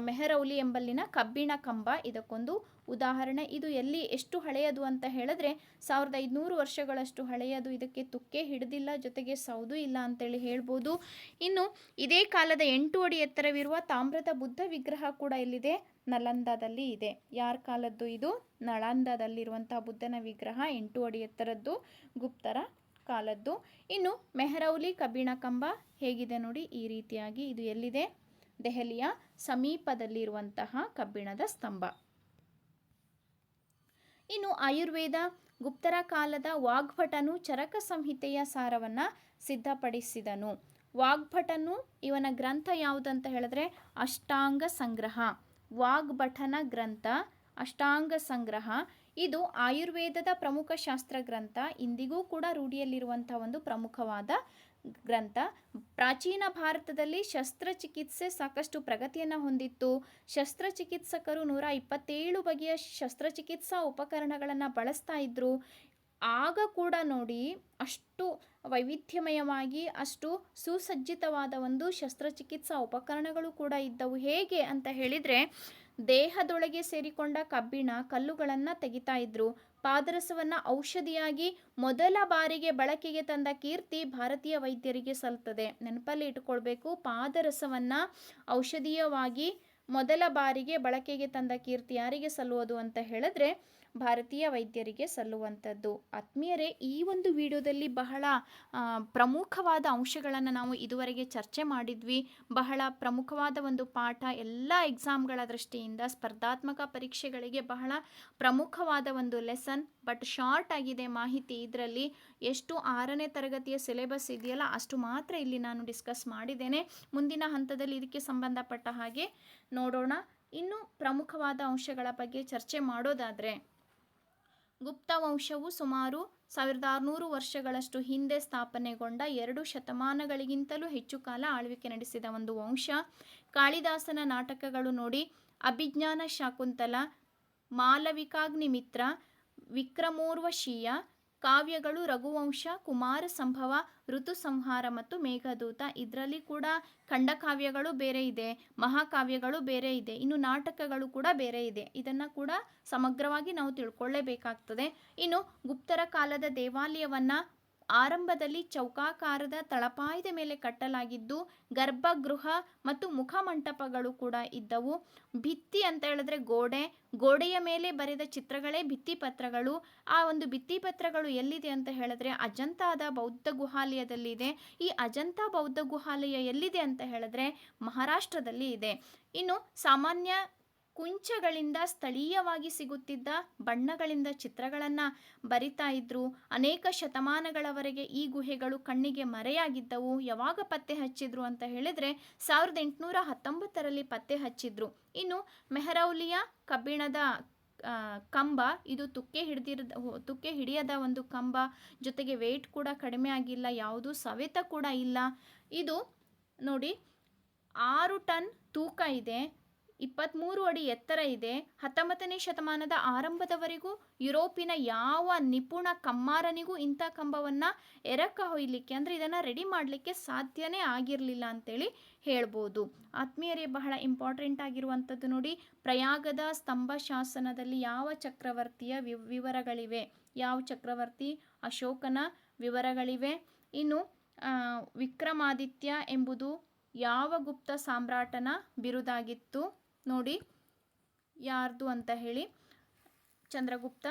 ಮೆಹರೌಲಿ ಎಂಬಲ್ಲಿನ ಕಬ್ಬಿಣ ಕಂಬ ಇದಕ್ಕೊಂದು ಉದಾಹರಣೆ, ಇದು ಎಲ್ಲಿ ಎಷ್ಟು ಹಳೆಯದು ಅಂತ ಹೇಳಿದ್ರೆ, ಸಾವಿರದ ಐದುನೂರು ವರ್ಷಗಳಷ್ಟು ಹಳೆಯದು, ಇದಕ್ಕೆ ತುಕ್ಕೆ ಹಿಡಿದಿಲ್ಲ, ಜೊತೆಗೆ ಸೌದು ಇಲ್ಲ ಅಂತೇಳಿ ಹೇಳ್ಬೋದು. ಇನ್ನು ಇದೇ ಕಾಲದ ಎಂಟು ಅಡಿ ಎತ್ತರವಿರುವ ತಾಮ್ರದ ಬುದ್ಧ ವಿಗ್ರಹ ಕೂಡ ಇಲ್ಲಿದೆ. ನಲಂದಾದಲ್ಲಿ ಇದೆ. ಯಾರ ಕಾಲದ್ದು ಇದು? ನಳಂದಾದಲ್ಲಿರುವಂತಹ ಬುದ್ಧನ ವಿಗ್ರಹ, ಎಂಟು ಅಡಿ ಎತ್ತರದ್ದು, ಗುಪ್ತರ ಕಾಲದ್ದು. ಇನ್ನು ಮೆಹರೌಲಿ ಕಬ್ಬಿಣ ಕಂಬ ಹೇಗಿದೆ ನೋಡಿ, ಈ ರೀತಿಯಾಗಿ ಇದು ಎಲ್ಲಿದೆ? ದೆಹಲಿಯ ಸಮೀಪದಲ್ಲಿರುವಂತಹ ಕಬ್ಬಿಣದ ಸ್ತಂಭ. ಇನ್ನು ಆಯುರ್ವೇದ, ಗುಪ್ತರ ಕಾಲದ ವಾಗ್ಭಟನು ಚರಕ ಸಂಹಿತೆಯ ಸಾರವನ್ನು ಸಿದ್ಧಪಡಿಸಿದನು. ವಾಗ್ಭಟನು ಇವನ ಗ್ರಂಥ ಯಾವುದಂತ ಹೇಳಿದ್ರೆ ಅಷ್ಟಾಂಗ ಸಂಗ್ರಹ. ವಾಗ್ಭಟನ ಗ್ರಂಥ, ಅಷ್ಟಾಂಗ ಸಂಗ್ರಹ. ಇದು ಆಯುರ್ವೇದದ ಪ್ರಮುಖ ಶಾಸ್ತ್ರ ಗ್ರಂಥ. ಇಂದಿಗೂ ಕೂಡ ರೂಢಿಯಲ್ಲಿರುವಂಥ ಒಂದು ಪ್ರಮುಖವಾದ ಗ್ರಂಥ, ಪ್ರಾಚೀನ ಭಾರತದಲ್ಲಿ ಶಸ್ತ್ರಚಿಕಿತ್ಸೆ ಸಾಕಷ್ಟು ಪ್ರಗತಿಯನ್ನು ಹೊಂದಿತ್ತು. ಶಸ್ತ್ರಚಿಕಿತ್ಸಕರು ನೂರ ಇಪ್ಪತ್ತೇಳು ಬಗೆಯ ಶಸ್ತ್ರಚಿಕಿತ್ಸಾ ಉಪಕರಣಗಳನ್ನು ಬಳಸ್ತಾ ಇದ್ದರು ಆಗ ಕೂಡ ನೋಡಿ ಅಷ್ಟು ವೈವಿಧ್ಯಮಯವಾಗಿ, ಅಷ್ಟು ಸುಸಜ್ಜಿತವಾದ ಒಂದು ಶಸ್ತ್ರಚಿಕಿತ್ಸಾ ಉಪಕರಣಗಳು ಕೂಡ ಇದ್ದವು. ಹೇಗೆ ಅಂತ ಹೇಳಿದರೆ, ದೇಹದೊಳಗೆ ಸೇರಿಕೊಂಡ ಕಬ್ಬಿಣ ಕಲ್ಲುಗಳನ್ನು ತೆಗಿತಾ ಇದ್ರು. ಪಾದರಸವನ್ನು ಔಷಧಿಯಾಗಿ ಮೊದಲ ಬಾರಿಗೆ ಬಳಕೆಗೆ ತಂದ ಕೀರ್ತಿ ಭಾರತೀಯ ವೈದ್ಯರಿಗೆ ಸಲ್ತದೆ ನೆನಪಲ್ಲಿ ಇಟ್ಕೊಳ್ಬೇಕು ಪಾದರಸವನ್ನು ಔಷಧೀಯವಾಗಿ ಮೊದಲ ಬಾರಿಗೆ ಬಳಕೆಗೆ ತಂದ ಕೀರ್ತಿ ಯಾರಿಗೆ ಸಲ್ಲುವುದು ಅಂತ ಹೇಳಿದ್ರೆ ಭಾರತೀಯ ವೈದ್ಯರಿಗೆ ಸಲ್ಲುವಂಥದ್ದು. ಆತ್ಮೀಯರೇ, ಈ ಒಂದು ವಿಡಿಯೋದಲ್ಲಿ ಬಹಳ ಪ್ರಮುಖವಾದ ಅಂಶಗಳನ್ನು ನಾವು ಇದುವರೆಗೆ ಚರ್ಚೆ ಮಾಡಿದ್ವಿ. ಬಹಳ ಪ್ರಮುಖವಾದ ಒಂದು ಪಾಠ, ಎಲ್ಲ ಎಕ್ಸಾಮ್ಗಳ ದೃಷ್ಟಿಯಿಂದ ಸ್ಪರ್ಧಾತ್ಮಕ ಪರೀಕ್ಷೆಗಳಿಗೆ ಬಹಳ ಪ್ರಮುಖವಾದ ಒಂದು ಲೆಸನ್ ಬಟ್ ಶಾರ್ಟ್ ಆಗಿದೆ ಮಾಹಿತಿ ಇದರಲ್ಲಿ. ಎಷ್ಟು ಆರನೇ ತರಗತಿಯ ಸಿಲೆಬಸ್ ಇದೆಯಲ್ಲ, ಅಷ್ಟು ಮಾತ್ರ ಇಲ್ಲಿ ನಾನು ಡಿಸ್ಕಸ್ ಮಾಡಿದ್ದೇನೆ. ಮುಂದಿನ ಹಂತದಲ್ಲಿ ಇದಕ್ಕೆ ಸಂಬಂಧಪಟ್ಟ ಹಾಗೆ ನೋಡೋಣ. ಇನ್ನು ಪ್ರಮುಖವಾದ ಅಂಶಗಳ ಬಗ್ಗೆ ಚರ್ಚೆ ಮಾಡೋದಾದರೆ ಗುಪ್ತ ವಂಶವು ಸುಮಾರು ಸಾವಿರದ ಆರುನೂರು ವರ್ಷಗಳಷ್ಟು ಹಿಂದೆ ಸ್ಥಾಪನೆಗೊಂಡ ಎರಡು ಶತಮಾನಗಳಿಗಿಂತಲೂ ಹೆಚ್ಚು ಕಾಲ ಆಳ್ವಿಕೆ ನಡೆಸಿದ ಒಂದು ವಂಶ. ಕಾಳಿದಾಸನ ನಾಟಕಗಳು ನೋಡಿ, ಅಭಿಜ್ಞಾನ ಶಾಕುಂತಲ, ಮಾಲವಿಕಾಗ್ನಿಮಿತ್ರ, ವಿಕ್ರಮೋರ್ವಶೀಯ ಕಾವ್ಯಗಳು, ರಘುವಂಶ, ಕುಮಾರ ಸಂಭವ, ಋತು ಸಂಹಾರ ಮತ್ತು ಮೇಘದೂತ. ಇದರಲ್ಲಿ ಕೂಡ ಖಂಡಕಾವ್ಯಗಳು ಬೇರೆ ಇದೆ, ಮಹಾಕಾವ್ಯಗಳು ಬೇರೆ ಇದೆ, ಇನ್ನು ನಾಟಕಗಳು ಕೂಡ ಬೇರೆ ಇದೆ. ಇದನ್ನು ಕೂಡ ಸಮಗ್ರವಾಗಿ ನಾವು ತಿಳ್ಕೊಳ್ಳೇಬೇಕಾಗ್ತದೆ. ಇನ್ನು ಗುಪ್ತರ ಕಾಲದ ದೇವಾಲಯವನ್ನು ಆರಂಭದಲ್ಲಿ ಚೌಕಾಕಾರದ ತಳಪಾಯದ ಮೇಲೆ ಕಟ್ಟಲಾಗಿದ್ದು, ಗರ್ಭಗೃಹ ಮತ್ತು ಮುಖಮಂಟಪಗಳು ಕೂಡ ಇದ್ದವು. ಭಿತ್ತಿ ಅಂತ ಹೇಳಿದ್ರೆ ಗೋಡೆ. ಗೋಡೆಯ ಮೇಲೆ ಬರೆದ ಚಿತ್ರಗಳೇ ಭಿತ್ತಿಪತ್ರಗಳು ಆ ಒಂದು ಭಿತ್ತಿಪತ್ರಗಳು ಎಲ್ಲಿದೆ ಅಂತ ಹೇಳಿದ್ರೆ ಅಜಂತಾದ ಬೌದ್ಧ ಗುಹಾಲಯದಲ್ಲಿದೆ. ಈ ಅಜಂತ ಬೌದ್ಧ ಗುಹಾಲಯ ಎಲ್ಲಿದೆ ಅಂತ ಹೇಳಿದ್ರೆ ಮಹಾರಾಷ್ಟ್ರದಲ್ಲಿ ಇದೆ. ಇನ್ನು ಸಾಮಾನ್ಯ ಕುಂಚಗಳಿಂದ ಸ್ಥಳೀಯವಾಗಿ ಸಿಗುತ್ತಿದ್ದ ಬಣ್ಣಗಳಿಂದ ಚಿತ್ರಗಳನ್ನು ಬರಿತಾ ಇದ್ರು. ಅನೇಕ ಶತಮಾನಗಳವರೆಗೆ ಈ ಗುಹೆಗಳು ಕಣ್ಣಿಗೆ ಮರೆಯಾಗಿದ್ದವು. ಯಾವಾಗ ಪತ್ತೆ ಹಚ್ಚಿದ್ರು ಅಂತ ಹೇಳಿದ್ರೆ ಸಾವಿರದ ಎಂಟುನೂರ ಹತ್ತೊಂಬತ್ತರಲ್ಲಿ ಪತ್ತೆ ಹಚ್ಚಿದ್ರು. ಇನ್ನು ಮೆಹರೌಲಿಯ ಕಬ್ಬಿಣದ ಕಂಬ, ಇದು ತುಕ್ಕೆ ಹಿಡಿದಿರದ ತುಕ್ಕೆ ಹಿಡಿಯದ ಒಂದು ಕಂಬ. ಜೊತೆಗೆ ವೆಯ್ಟ್ ಕೂಡ ಕಡಿಮೆ ಆಗಿಲ್ಲ, ಯಾವುದು ಸವೆತ ಕೂಡ ಇಲ್ಲ. ಇದು ನೋಡಿ, ಆರು ಟನ್ ತೂಕ ಇದೆ. ಇಪ್ಪತ್ತ್ಮೂರು ಅಡಿ ಎತ್ತರ ಇದೆ. ಹತ್ತೊಂಬತ್ತನೇ ಶತಮಾನದ ಆರಂಭದವರೆಗೂ ಯುರೋಪಿನ ಯಾವ ನಿಪುಣ ಕಮ್ಮಾರನಿಗೂ ಇಂಥ ಕಂಬವನ್ನು ಎರಕ ಹೊಯ್ಲಿಕ್ಕೆ ಅಂದರೆ ಇದನ್ನು ರೆಡಿ ಮಾಡಲಿಕ್ಕೆ ಸಾಧ್ಯನೇ ಆಗಿರಲಿಲ್ಲ ಅಂತೇಳಿ ಹೇಳ್ಬೋದು. ಆತ್ಮೀಯರೇ, ಬಹಳ ಇಂಪಾರ್ಟೆಂಟ್ ಆಗಿರುವಂಥದ್ದು ನೋಡಿ, ಪ್ರಯಾಗದ ಸ್ತಂಭ ಶಾಸನದಲ್ಲಿ ಯಾವ ಚಕ್ರವರ್ತಿಯ ವಿವ್ ವಿವರಗಳಿವೆ? ಯಾವ ಚಕ್ರವರ್ತಿ? ಅಶೋಕನ ವಿವರಗಳಿವೆ. ಇನ್ನು ವಿಕ್ರಮಾದಿತ್ಯ ಎಂಬುದು ಯಾವ ಗುಪ್ತ ಸಾಮ್ರಾಟನ ಬಿರುದಾಗಿತ್ತು? ನೋಡಿ, ಯಾರ್ದು ಅಂತ ಹೇಳಿ. ಚಂದ್ರಗುಪ್ತ,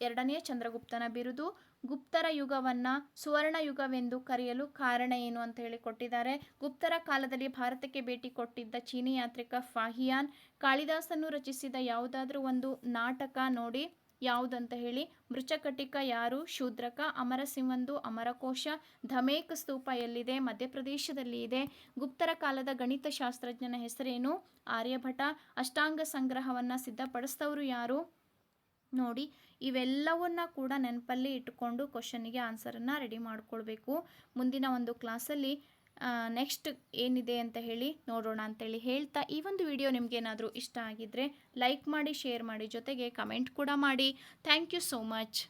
ಎರಡನೆಯ ಚಂದ್ರಗುಪ್ತನ ಬಿರುದು. ಗುಪ್ತರ ಯುಗವನ್ನು ಸುವರ್ಣ ಯುಗವೆಂದು ಕರೆಯಲು ಕಾರಣ ಏನು ಅಂತ ಹೇಳಿ ಕೊಟ್ಟಿದ್ದಾರೆ. ಗುಪ್ತರ ಕಾಲದಲ್ಲಿ ಭಾರತಕ್ಕೆ ಭೇಟಿ ಕೊಟ್ಟಿದ್ದ ಚೀನಿ ಯಾತ್ರಿಕ ಫಾಹಿಯಾನ್ ಕಾಳಿದಾಸನು ರಚಿಸಿದ ಯಾವುದಾದ್ರೂ ಒಂದು ನಾಟಕ ನೋಡಿ. ಯಾವುದಂತ ಹೇಳಿ? ಮೃಚಕಟಿಕ ಯಾರು? ಶೂದ್ರಕ, ಅಮರಸಿಂಹಂದು, ಅಮರಕೋಶ, ಧಮೇಕ್ ಸ್ತೂಪ ಎಲ್ಲಿದೆ? ಮಧ್ಯಪ್ರದೇಶದಲ್ಲಿ ಇದೆ. ಗುಪ್ತರ ಕಾಲದ ಗಣಿತ ಶಾಸ್ತ್ರಜ್ಞನ ಹೆಸರೇನು? ಆರ್ಯಭಟ. ಅಷ್ಟಾಂಗ ಸಂಗ್ರಹವನ್ನು ಸಿದ್ಧಪಡಿಸಿದವರು ಯಾರು? ನೋಡಿ, ಇವೆಲ್ಲವನ್ನ ಕೂಡ ನೆನಪಲ್ಲಿ ಇಟ್ಟುಕೊಂಡು ಕ್ವಶನಿಗೆ ಆನ್ಸರನ್ನು ರೆಡಿ ಮಾಡ್ಕೊಳ್ಬೇಕು. ಮುಂದಿನ ಒಂದು ಕ್ಲಾಸಲ್ಲಿ ನೆಕ್ಸ್ಟ್ ಏನಿದೆ ಅಂತ ಹೇಳಿ ನೋಡೋಣ ಅಂತೇಳಿ ಹೇಳ್ತಾ ಈ ಒಂದು ವಿಡಿಯೋ ನಿಮಗೇನಾದರೂ ಇಷ್ಟ ಆಗಿದ್ದರೆ ಲೈಕ್ ಮಾಡಿ ಶೇರ್ ಮಾಡಿ, ಜೊತೆಗೆ ಕಮೆಂಟ್ ಕೂಡ ಮಾಡಿ. Thank you so much